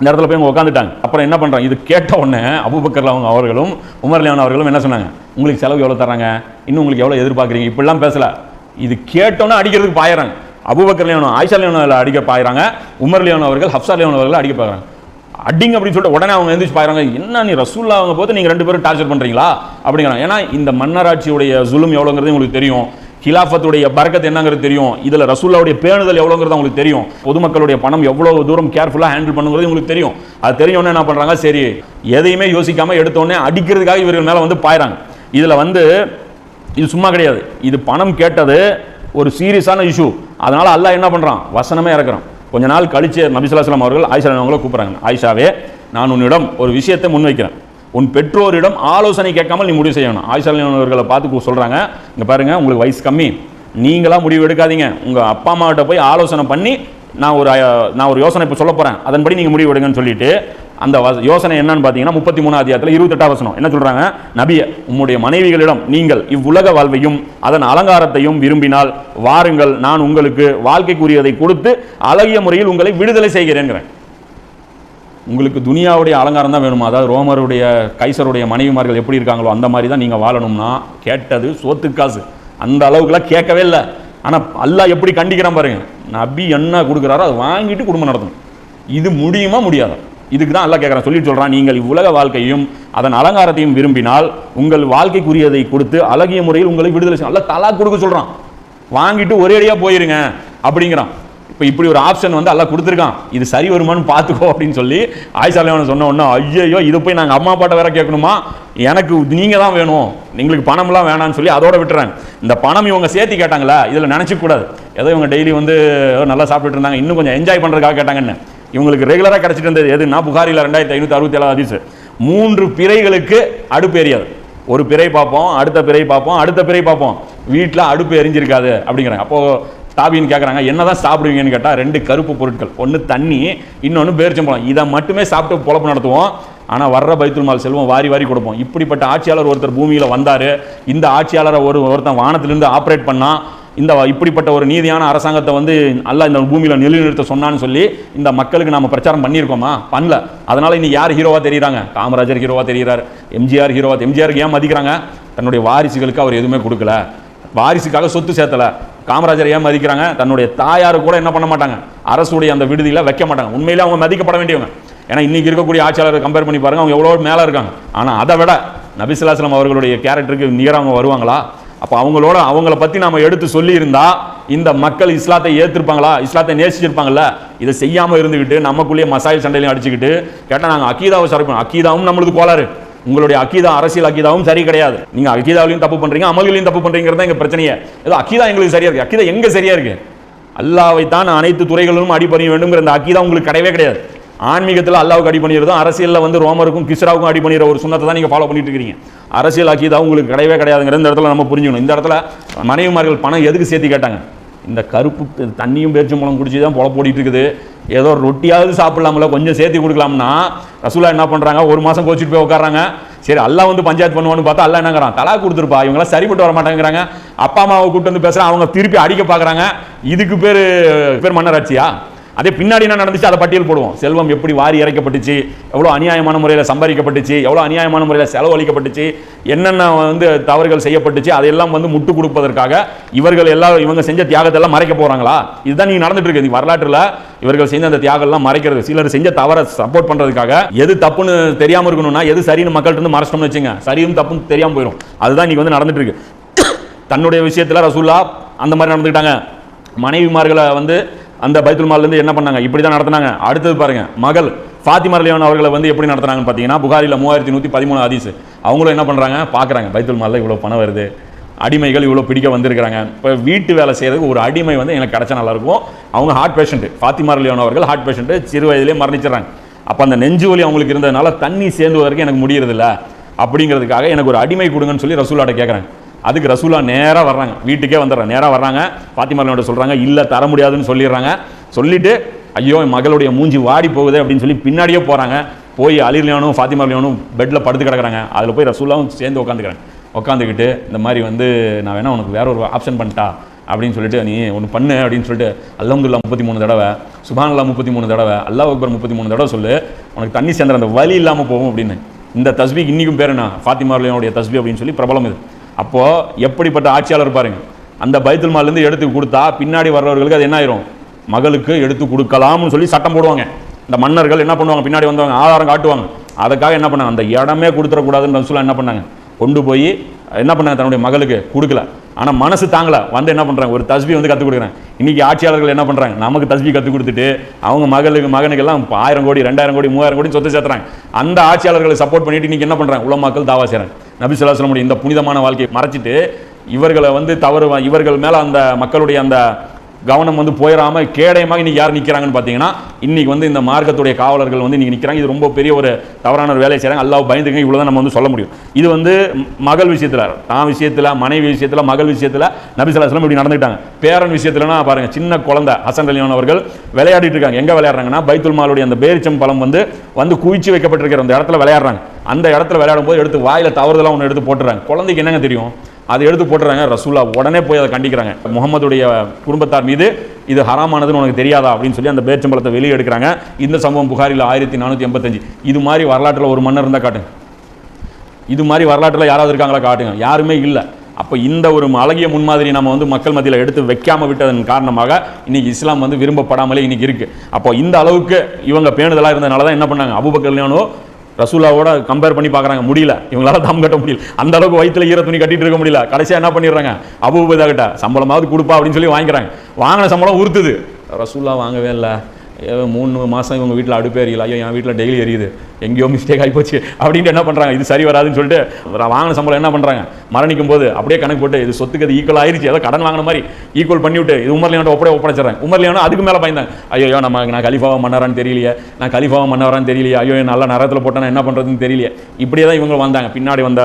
இந்த இடத்துல போய் அவங்க உட்காந்துட்டாங்க அப்புறம் என்ன பண்ணுறாங்க இது கேட்ட உடனே அபுபக்கர் அவங்க அவர்களும் உமர்லியான் அவர்களும் என்ன சொன்னாங்க? உங்களுக்கு செலவு எவ்வளோ தராங்க இன்னும் உங்களுக்கு எவ்வளோ எதிர்பார்க்குறீங்க? இப்படிலாம் பேசலை. இது கேட்டோன்னே அடிக்கிறதுக்கு பாயிறாங்க. அபுபக்கர் லியோனோ ஆயிஷா லியோனோ அடிக்க பாயிறாங்க. உமர் லியோனோ அவர்கள் ஹப்சா லியோனோ அவர்கள் அடிக்க பார்க்குறாங்க அடிங்க அப்படின்னு சொல்லிட்டு உடனே அவங்க எழுந்திரிச்சு பாக்குறாங்க என்ன நீ ரசூல்லா அவங்க போது நீங்கள் ரெண்டு பேரும் டார்ச்சர் பண்ணுறீங்களா அப்படிங்கிறாங்க. ஏன்னா இந்த மன்னராட்சியுடைய ஜுலும் எவ்வளோங்கிறது உங்களுக்கு தெரியும். கிலாஃபத்துடைய பறக்கத்து என்னங்கிறது தெரியும். இதில் ரசூல்லாவுடைய பேணுதல் எவ்வளோங்கிறது உங்களுக்கு தெரியும். பொதுமக்களுடைய பணம் எவ்வளோ தூரம் கேர்ஃபுல்லாக ஹேண்டில் பண்ணுங்கிறது உங்களுக்கு தெரியும். அது தெரிஞ்சோடனே என்ன பண்ணுறாங்க சரி எதையுமே யோசிக்காமல் எடுத்தோடனே அடிக்கிறதுக்காக இவர்கள் மேலே வந்து பாயிறாங்க. இதில் வந்து இது சும்மா கிடையாது. இது பணம் கேட்டது ஒரு சீரியஸான இஷ்யூ அதனால் அல்லாஹ் என்ன பண்ணுறான் வசனமே இறக்குறான். கொஞ்ச நாள் கழிச்சு நபிசுல்லாஸ்லாம் அவர்கள் ஆயிஷா அவங்கள கூப்பிடுறாங்க. ஆயிஷாவே நான் உன்னிடம் ஒரு விஷயத்தை முன்வைக்கிறேன். உன் பெற்றோரிடம் ஆலோசனை கேட்காமல் நீ முடிவு செய்யணும். ஆயிஷா அவர்களை பார்த்து சொல்கிறாங்க இங்கே பாருங்கள் உங்களுக்கு வயசு கம்மி. நீங்களாம் முடிவு எடுக்காதீங்க. உங்கள் அப்பா அம்மாகிட்ட போய் ஆலோசனை பண்ணி நான் ஒரு நான் ஒரு யோசனை இப்போ சொல்ல போறேன். அதன்படி நீங்க முடிவு எடுங்கன்னு சொல்லிட்டு அந்த யோசனை என்னன்னு பார்த்தீங்கன்னா முப்பத்தி மூணு அதிகாரத்தில் இருபத்தெட்டாம் வசனம். என்ன சொல்றாங்க? நபிய உம்முடைய மனைவிகளிடம் நீங்கள் இவ்வுலக வாழ்வையும் அதன் அலங்காரத்தையும் விரும்பினால் வாருங்கள். நான் உங்களுக்கு வாழ்க்கைக்குரியதை கொடுத்து அழகிய முறையில் உங்களை விடுதலை செய்கிறேங்கிறேன் உங்களுக்கு துனியாவுடைய அலங்காரம் தான் வேணுமா? அதாவது ரோமருடைய கைசருடைய மனைவிமார்கள் எப்படி இருக்காங்களோ அந்த மாதிரி தான் நீங்கள் வாழணும்னா கேட்டது சோத்து காசு அந்த அளவுக்குலாம் கேட்கவே இல்லை. ஆனால் அல்லாஹ் எப்படி கண்டிக்கிறான் பாருங்க. நபி என்ன கொடுக்குறாரோ அதை வாங்கிட்டு குடும்பம் நடத்தணும். இது முடியுமா முடியாதா? இதுக்கு தான் அல்லா கேட்குறான் சொல்லிட்டு சொல்கிறான் நீங்கள் இவ்வுலக வாழ்க்கையும் அதன் அலங்காரத்தையும் விரும்பினால் உங்கள் வாழ்க்கைக்குரியதை கொடுத்து அழகிய முறையில் உங்களை விடுதலை செய்யும் தலா கொடுக்க சொல்கிறான் வாங்கிட்டு ஒரேடியாக போயிருங்க அப்படிங்கிறான். இப்போ இப்படி ஒரு ஆப்ஷன் வந்து எல்லாம் கொடுத்துருக்கான். இது சரி வருமான்னு பார்த்துக்கோ அப்படின்னு சொல்லி ஆயிஷாலைவன் சொன்ன உடனே ஐயோ இதை போய் நாங்கள் அம்மா அப்பாட்ட வேற கேட்கணுமா? எனக்கு நீங்கள் தான் வேணும். எங்களுக்கு பணம்லாம் வேணாம்னு சொல்லி அதோட விட்டுறாங்க இந்த பணம் இவங்க சேர்த்து கேட்டாங்களா? இதில் நினச்சிக்க கூடாது. ஏதோ இவங்க டெய்லி வந்து நல்லா சாப்பிட்டுட்டு இருந்தாங்க. இன்னும் கொஞ்சம் என்ஜாய் பண்ணுறதுக்காக கேட்டாங்கன்னு. இவங்களுக்கு ரெகுலராக கிடச்சிட்டு இருந்தது எதுனா புகாரில் ரெண்டாயிரத்தி ஐநூற்றி அறுபத்தி ஏழாவது அதிசு மூன்று பிறைகளுக்கு அடுப்பு எரியாது. ஒரு பிறை பார்ப்போம் அடுத்த பிறை பார்ப்போம் அடுத்த பிறை பார்ப்போம். வீட்டில் அடுப்பு எரிஞ்சிருக்காது அப்படிங்கிறாங்க. அப்போது தாபின்னு கேட்குறாங்க என்ன தான் சாப்பிடுவீங்கன்னு கேட்டால் ரெண்டு கருப்பு பொருட்கள். ஒன்று தண்ணி இன்னொன்று பேரிச்சம்பழம். இதை மட்டுமே சாப்பிட்டு பொழப்பு நடத்துவோம். ஆனால் வர்ற பைத்துல் மால் செல்வம் வாரி வாரி கொடுப்போம். இப்படிப்பட்ட ஆட்சியாளர் ஒருத்தர் பூமியில் வந்தார். இந்த ஆட்சியாளரை ஒரு ஒருத்தன் வானத்திலிருந்து ஆப்ரேட் பண்ணால் இந்த இப்படிப்பட்ட ஒரு நீதியான அரசாங்கத்தை வந்து நல்லா இந்த பூமியில் நிலைநிறுத்த சொன்னான்னு சொல்லி இந்த மக்களுக்கு நம்ம பிரச்சாரம் பண்ணியிருக்கோமா? பண்ணல. அதனால் இன்னைக்கு யார் ஹீரோவாக தெரியுறாங்க? காமராஜர் ஹீரோவாக தெரியுறார். எம்ஜிஆர் ஹீரோவாக எம்ஜிஆருக்கு ஏன் மதிக்கிறாங்க? தன்னுடைய வாரிசுகளுக்கு அவர் எதுவுமே கொடுக்கல. வாரிசுக்காக சொத்து சேர்த்தல. காமராஜர் ஏன் மதிக்கிறாங்க? தன்னுடைய தாயார் கூட என்ன பண்ண மாட்டாங்க? அரசுடைய அந்த விடுதியில் வைக்க மாட்டாங்க. உண்மையிலே அவங்க மதிக்கப்பட வேண்டியவங்க. ஏன்னா இன்னைக்கு இருக்கக்கூடிய ஆட்சியாளரை கம்பேர் பண்ணி பாருங்க அவங்க எவ்வளோ மேலே இருக்காங்க. ஆனால் அதை விட நபிசுல்லாஸ்லாம் அவர்களுடைய கேரக்டருக்கு நிகராக அவங்க வருவாங்களா? அப்போ அவங்களோட அவங்கள பற்றி நாம் எடுத்து சொல்லியிருந்தா இந்த மக்கள் இஸ்லாத்தை ஏற்றிருப்பாங்களா இஸ்லாத்தை நேசிச்சிருப்பாங்கல்ல? இதை செய்யாமல் இருந்துக்கிட்டு நமக்குள்ளேயே மசாயில் சண்டையிலையும் அடிச்சுக்கிட்டு கேட்டால் நாங்கள் அக்கீதாவை சரப்போம் அக்கீதாவும் நம்மளுக்கு கோளாறு. உங்களுடைய அக்கீதா அரசியல் அக்கீதாவும் சரி கிடையாது. நீங்க அக்கீதாவிலையும் தப்பு பண்றீங்க அமல்களையும் தப்பு பண்றீங்கிறது எங்க பிரச்சனையே. ஏதோ அக்கீதா எங்களுக்கு சரியா இருக்கு. அக்கீதா எங்க சரியா இருக்கு? அல்லாவை தான் அனைத்து துறைகளிலும் அடிபணிய வேண்டும்ங்கிற அந்த அக்கீதா உங்களுக்கு கிடையவே கிடையாது. ஆன்மீகத்தில் அல்லாவுக்கு அடி பண்ணிடுறதும் அரசியலில் வந்து ரோமருக்கும் கிஸ்ராவுக்கும் அடி பண்ணிடுற ஒரு சுண்ணத்தை தான் நீங்கள் ஃபாலோ பண்ணிட்டு இருக்கீங்க. அரசியல் அக்கீதா உங்களுக்கு கிடையவே கிடையாதுங்கிற இந்த இடத்துல நம்ம புரிஞ்சுக்கணும். இந்த இடத்துல மனைவிமார்கள் பணம் எதுக்கு சேர்த்து கேட்டாங்க? இந்த கருப்பு தண்ணியும் பேச்சு மூலம் குடிச்சு தான் பொழப்பு ஓடிட்டு இருக்குது ஏதோ ரொட்டியாவது சாப்பிடலாம்ல கொஞ்சம் சேர்த்து கொடுக்கலாம்னா ரசூலா என்ன பண்ணுறாங்க ஒரு மாதம் கோச்சிட்டு போய் உட்காராங்க சரி அல்லா வந்து பஞ்சாயத்து பண்ணுவான்னு பார்த்தா அல்லா என்னங்கிறான்? தலா கொடுத்துருப்பா. இவங்களாம் சரிப்பட்டு வர மாட்டேங்கிறாங்க. அப்பா அம்மாவை கூப்பிட்டு வந்து பேசுகிறேன் அவங்க திருப்பி அடிக்க பார்க்குறாங்க. இதுக்கு பேர் பேர் மன்னராட்சியா? அதே பின்னாடி என்ன நடந்துச்சு? அதை பட்டியல் போடுவோம். செல்வம் எப்படி வாரி இறைக்கப்பட்டுச்சு? எவ்வளோ அநியாயமான முறையில் சம்பாதிக்கப்பட்டுச்சு? எவ்வளோ அநியாயமான முறையில் செலவழிக்கப்பட்டுச்சு? என்னென்ன வந்து தவறுகள் செய்யப்பட்டுச்சு? அதையெல்லாம் வந்து முட்டு கொடுப்பதற்காக இவர்கள் எல்லாம் இவங்க செஞ்ச தியாகத்தை எல்லாம் மறைக்க போகிறாங்களா இதுதான் நீங்கள் நடந்துட்டு இருக்கு. வரலாற்றில் இவர்கள் செஞ்ச அந்த தியாகம்லாம் மறைக்கிறது. சிலர் செஞ்ச தவறை சப்போர்ட் பண்ணுறதுக்காக எது தப்புன்னு தெரியாமல் இருக்கணும்னா எது சரின்னு மக்கள்கிட்ட இருந்து மறைச்சிட்டோம்னு வச்சுங்க சரியும் தப்புன்னு தெரியாமல் போயிடும் அதுதான் நீங்கள் வந்து நடந்துட்டு இருக்கு. தன்னுடைய விஷயத்தில் ரசூல்லா அந்த மாதிரி நடந்துக்கிட்டாங்க. மனைவிமார்களை வந்து அந்த பைத்துல் மால்லேருந்து என்ன பண்ணாங்க? இப்படி தான் நடத்துனாங்க. அடுத்தது பாருங்க மகள் ஃபாத்திமா லியோன் அவர்களை வந்து எப்படி நடத்துனாங்கன்னு பார்த்தீங்கன்னா புகாரில் மூவாயிரத்தி நூற்றி பதிமூணு அதிசு அவங்களும் என்ன பண்ணுறாங்க பார்க்குறாங்க பைத்துல் மாலில் இவ்வளோ பணம் வருது. அடிமைகள் இவ்வளோ பிடிக்க வந்திருக்கிறாங்க. இப்போ வீட்டு வேலை செய்கிறதுக்கு ஒரு அடிமை வந்து எனக்கு கிடச்சா நல்லாயிருக்கும் அவங்க ஹார்ட் பேஷண்ட்டு ஃபாத்திமா லியோன் அவர்கள் ஹார்ட் பேஷண்ட்டு சிறு வயதிலே மரணிச்சிடறாங்க. அப்போ அந்த நெஞ்சு வலி அவங்களுக்கு இருந்ததுனால தண்ணி சேர்ந்து வரைக்கும் எனக்கு முடியறதில்ல. அப்படிங்கிறதுக்காக எனக்கு ஒரு அடிமை கொடுங்கன்னு சொல்லி ரசூலாட்ட கேட்குறாங்க அதுக்கு ரசூலா நேராக வர்றாங்க. வீட்டுக்கே வந்துடுறாங்க. நேராக வர்றாங்க. பாத்திமாரோட சொல்கிறாங்க இல்லை தர முடியாதுன்னு சொல்லிடுறாங்க. சொல்லிட்டு ஐயோ என் மகளுடைய மூஞ்சி வாடி போகுது அப்படின்னு சொல்லி பின்னாடியே போகிறாங்க போய் அலிர்லியானும் ஃபாத்திமார்லியானும் பெட்டில் படுத்து கிடக்குறாங்க. அதில் போய் ரசூலாவும் சேர்ந்து உட்காந்துக்கிறாங்க உட்காந்துக்கிட்டு இந்த மாதிரி வந்து நான் வேணா உனக்கு வேற ஒரு ஆப்ஷன் பண்ணிட்டா அப்படின்னு சொல்லிட்டு நீ ஒன்று பண்ணு அப்படின்னு சொல்லிட்டு அல்ஹம்துலில்லாஹ் முப்பத்தி மூணு தடவை சுபானல்லா முப்பத்தி மூணு தடவை அல்லாஹ் அக்பர் முப்பத்தி மூணு தடவை சொல்லு. உனக்கு தண்ணி சேர்ந்த அந்த வலி இல்லாமல் போகும் அப்படின்னு. இந்த தஸ்பி இன்றைக்கும் பேர் என்ன? ஃபாத்திமார்லியானுடைய தஸ்பி அப்படின்னு சொல்லி பிரபலம் இது. அப்போது எப்படிப்பட்ட ஆட்சியாளர் பாருங்க. அந்த பைத்துல் மாலேருந்து எடுத்து கொடுத்தா பின்னாடி வர்றவர்களுக்கு அது என்ன ஆயிரும் மகளுக்கு எடுத்து கொடுக்கலாம்னு சொல்லி சட்டம் போடுவாங்க. இந்த மன்னர்கள் என்ன பண்ணுவாங்க? பின்னாடி வந்தவங்க ஆதாரம் காட்டுவாங்க. அதுக்காக என்ன பண்ணாங்க? அந்த இடமே கொடுத்துடக்கூடாதுன்னு ரசூலா என்ன பண்ணாங்க? கொண்டு போய் என்ன பண்ணாங்க? தன்னுடைய மகளுக்கு கொடுக்கல. ஆனால் மனசு தாங்கலை. வந்து என்ன பண்ணுறாங்க ஒரு தஸ்பி வந்து கற்றுக் கொடுக்குறேன். இன்னைக்கு ஆட்சியாளர்கள் என்ன பண்ணுறாங்க நமக்கு தஸ்பி கற்றுக் கொடுத்துட்டு அவங்க மகளுக்கு மகனுக்கெல்லாம் ஆயிரம் கோடி ரெண்டாயிரம் கோடி மூவாயிரம் கோடி சொத்து சேர்த்துறாங்க. அந்த ஆட்சியாளர்களை சப்போர்ட் பண்ணிட்டு இன்றைக்கி என்ன பண்ணுறாங்க உலமாக்கள் தாவா செய்கிறாங்க நபி சொல்லாஸ்லமுடைய இந்த புனிதமான வாழ்க்கையை மறைச்சிட்டு இவர்களை வந்து தவறு இவர்கள் மேலே அந்த மக்களுடைய அந்த கவனம் வந்து போயிடாம கேடயமாக இன்னைக்கு யார் நிற்கிறாங்கன்னு பார்த்தீங்கன்னா இன்னைக்கு வந்து இந்த மார்க்கத்துடைய காவலர்கள் வந்து இன்னைக்கு நிற்கிறாங்க இது ரொம்ப பெரிய ஒரு தவறான ஒரு வேலையை செய்கிறாங்க அல்லாஹ் பயந்துங்க இவ்வளோ தான் நம்ம வந்து சொல்ல முடியும். இது வந்து மகள் விஷயத்தில் தான் விஷயத்தில் மனைவி விஷயத்தில் மகள் விஷயத்தில் நபிசலாஸ்லாம் இப்படி நடந்துக்கிட்டாங்க. பேரன் விஷயத்துலனா பாருங்கள் சின்ன குழந்தை ஹசன் அலியான் அவர்கள் விளையாடிட்டு இருக்காங்க. எங்கே விளையாடுறாங்கன்னா பைத்துல் மாலுடைய அந்த பேரிச்சம் பழம் வந்து வந்து குவிச்சு வைக்கப்பட்டிருக்கிற அந்த இடத்துல விளையாடுறாங்க. அந்த இடத்துல விளையாடும் போது எடுத்து வாயில் தவறுதலாக ஒன்று எடுத்து போட்டுறாங்க. குழந்தைக்கு என்னங்க தெரியும்? அதை எடுத்து போட்டுறாங்க. ரசூலா உடனே போய் அதை கண்டிக்கிறாங்க. முகமதுடைய குடும்பத்தார் மீது இது ஹராமானதுன்னு உனக்கு தெரியாதா அப்படின்னு சொல்லி அந்த பேச்சம்பளத்தை வெளியே எடுக்கிறாங்க. இந்த சம்பவம் புகாரில் ஆயிரத்தி நானூற்றி எண்பத்தஞ்சு. இது மாதிரி வரலாற்றில் ஒரு மன்னர் இருந்தால் காட்டுங்க. இது மாதிரி வரலாற்றில் யாராவது இருக்காங்களா காட்டுங்க. யாருமே இல்லை. அப்போ இந்த ஒரு அழகிய முன்மாதிரி நம்ம வந்து மக்கள் மத்தியில் எடுத்து வைக்காமல் விட்டதன் காரணமாக இன்றைக்கி இஸ்லாம் வந்து விரும்பப்படாமலே இன்றைக்கி இருக்குது அப்போ இந்த அளவுக்கு இவங்க பேணுதலாக இருந்ததுனால தான் என்ன பண்ணாங்க? அபுபக்கர்லியானோ ரசூலாவோட கம்பேர் பண்ணி பார்க்குறாங்க. முடியல. இவங்களால தம் கட்ட முடியல. அந்த அளவுக்கு வயிற்றுல ஈர துணி கட்டிட்டு இருக்க முடியல. கடைசியாக என்ன பண்ணிடுறாங்க? அபுபதா கிட்ட சம்பளமாவது கொடுப்பா அப்படின்னு சொல்லி வாங்கிக்கிறாங்க. வாங்கின சம்பளம் உறுத்துது. ரசூலா வாங்கவே இல்லை. மூணு மாதம் இவங்க வீட்டில் அடுப்பு எரியல. ஐயோ என் வீட்டில் டெய்லி எரியுது. எங்கேயோ மிஸ்டேக் ஆகிப்போச்சு அப்படின்ட்டு என்ன பண்ணுறாங்க இது சரி வராதுன்னு சொல்லிட்டு வாங்கின சம்பளம் என்ன பண்ணுறாங்க மரணிக்கும் போது அப்படியே கணக்கு போட்டு இது சொத்துக்கு அது ஈக்குவல் ஆயிருச்சு. ஏதோ கடன் வாங்கின மாதிரி ஈக்குவல் பண்ணிவிட்டு இது உமர்லியானோட ஒப்படை ஒப்படைச்சிடறாங்க உமர்லியானோ அதுக்கு மேலே பயந்தாங்க ஐயோ நம்ம நான் கலிஃபாவாக மன்னரான்னு தெரியலையே. நான் கலிஃபாவாக மன்னரான்னு தெரியலையே. ஐயோ நல்ல நரத்தில் போட்டேன் என்ன பண்ணுறதுன்னு தெரியலையே. இப்படியே தான் இவங்க வந்தாங்க. பின்னாடி வந்த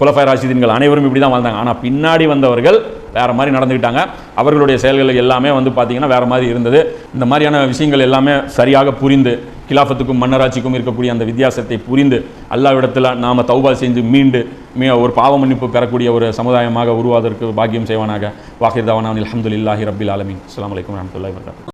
குலஃபாய் ராசிதீன்கள் அனைவரும் இப்படி தான் வந்தாங்க. ஆனால் பின்னாடி வந்தவர்கள் வேறு மாதிரி நடந்துக்கிட்டாங்க அவர்களுடைய செயல்கள் எல்லாமே வந்து பார்த்தீங்கன்னா வேறு மாதிரி இருந்தது. இந்த மாதிரியான விஷயங்கள் எல்லாமே சரியாக புரிந்து கிலாஃபத்துக்கும் மன்னராட்சிக்கும் இருக்கக்கூடிய அந்த வித்தியாசத்தை புரிந்து அல்லாவிடத்தில் நாம் தௌபா செஞ்சு மீண்டு மீ ஒரு பாவ மன்னிப்பு பெறக்கூடிய ஒரு சமுதாயமாக உருவாதற்கு பாக்கியம் செய்வானாக. வாஹிர் தவானான் அலமதுல்லாஹி ரபில் ஆலமின். அஸ்லாம் வலைக்கம் வரமத்துல்லாஹி வரகாத்து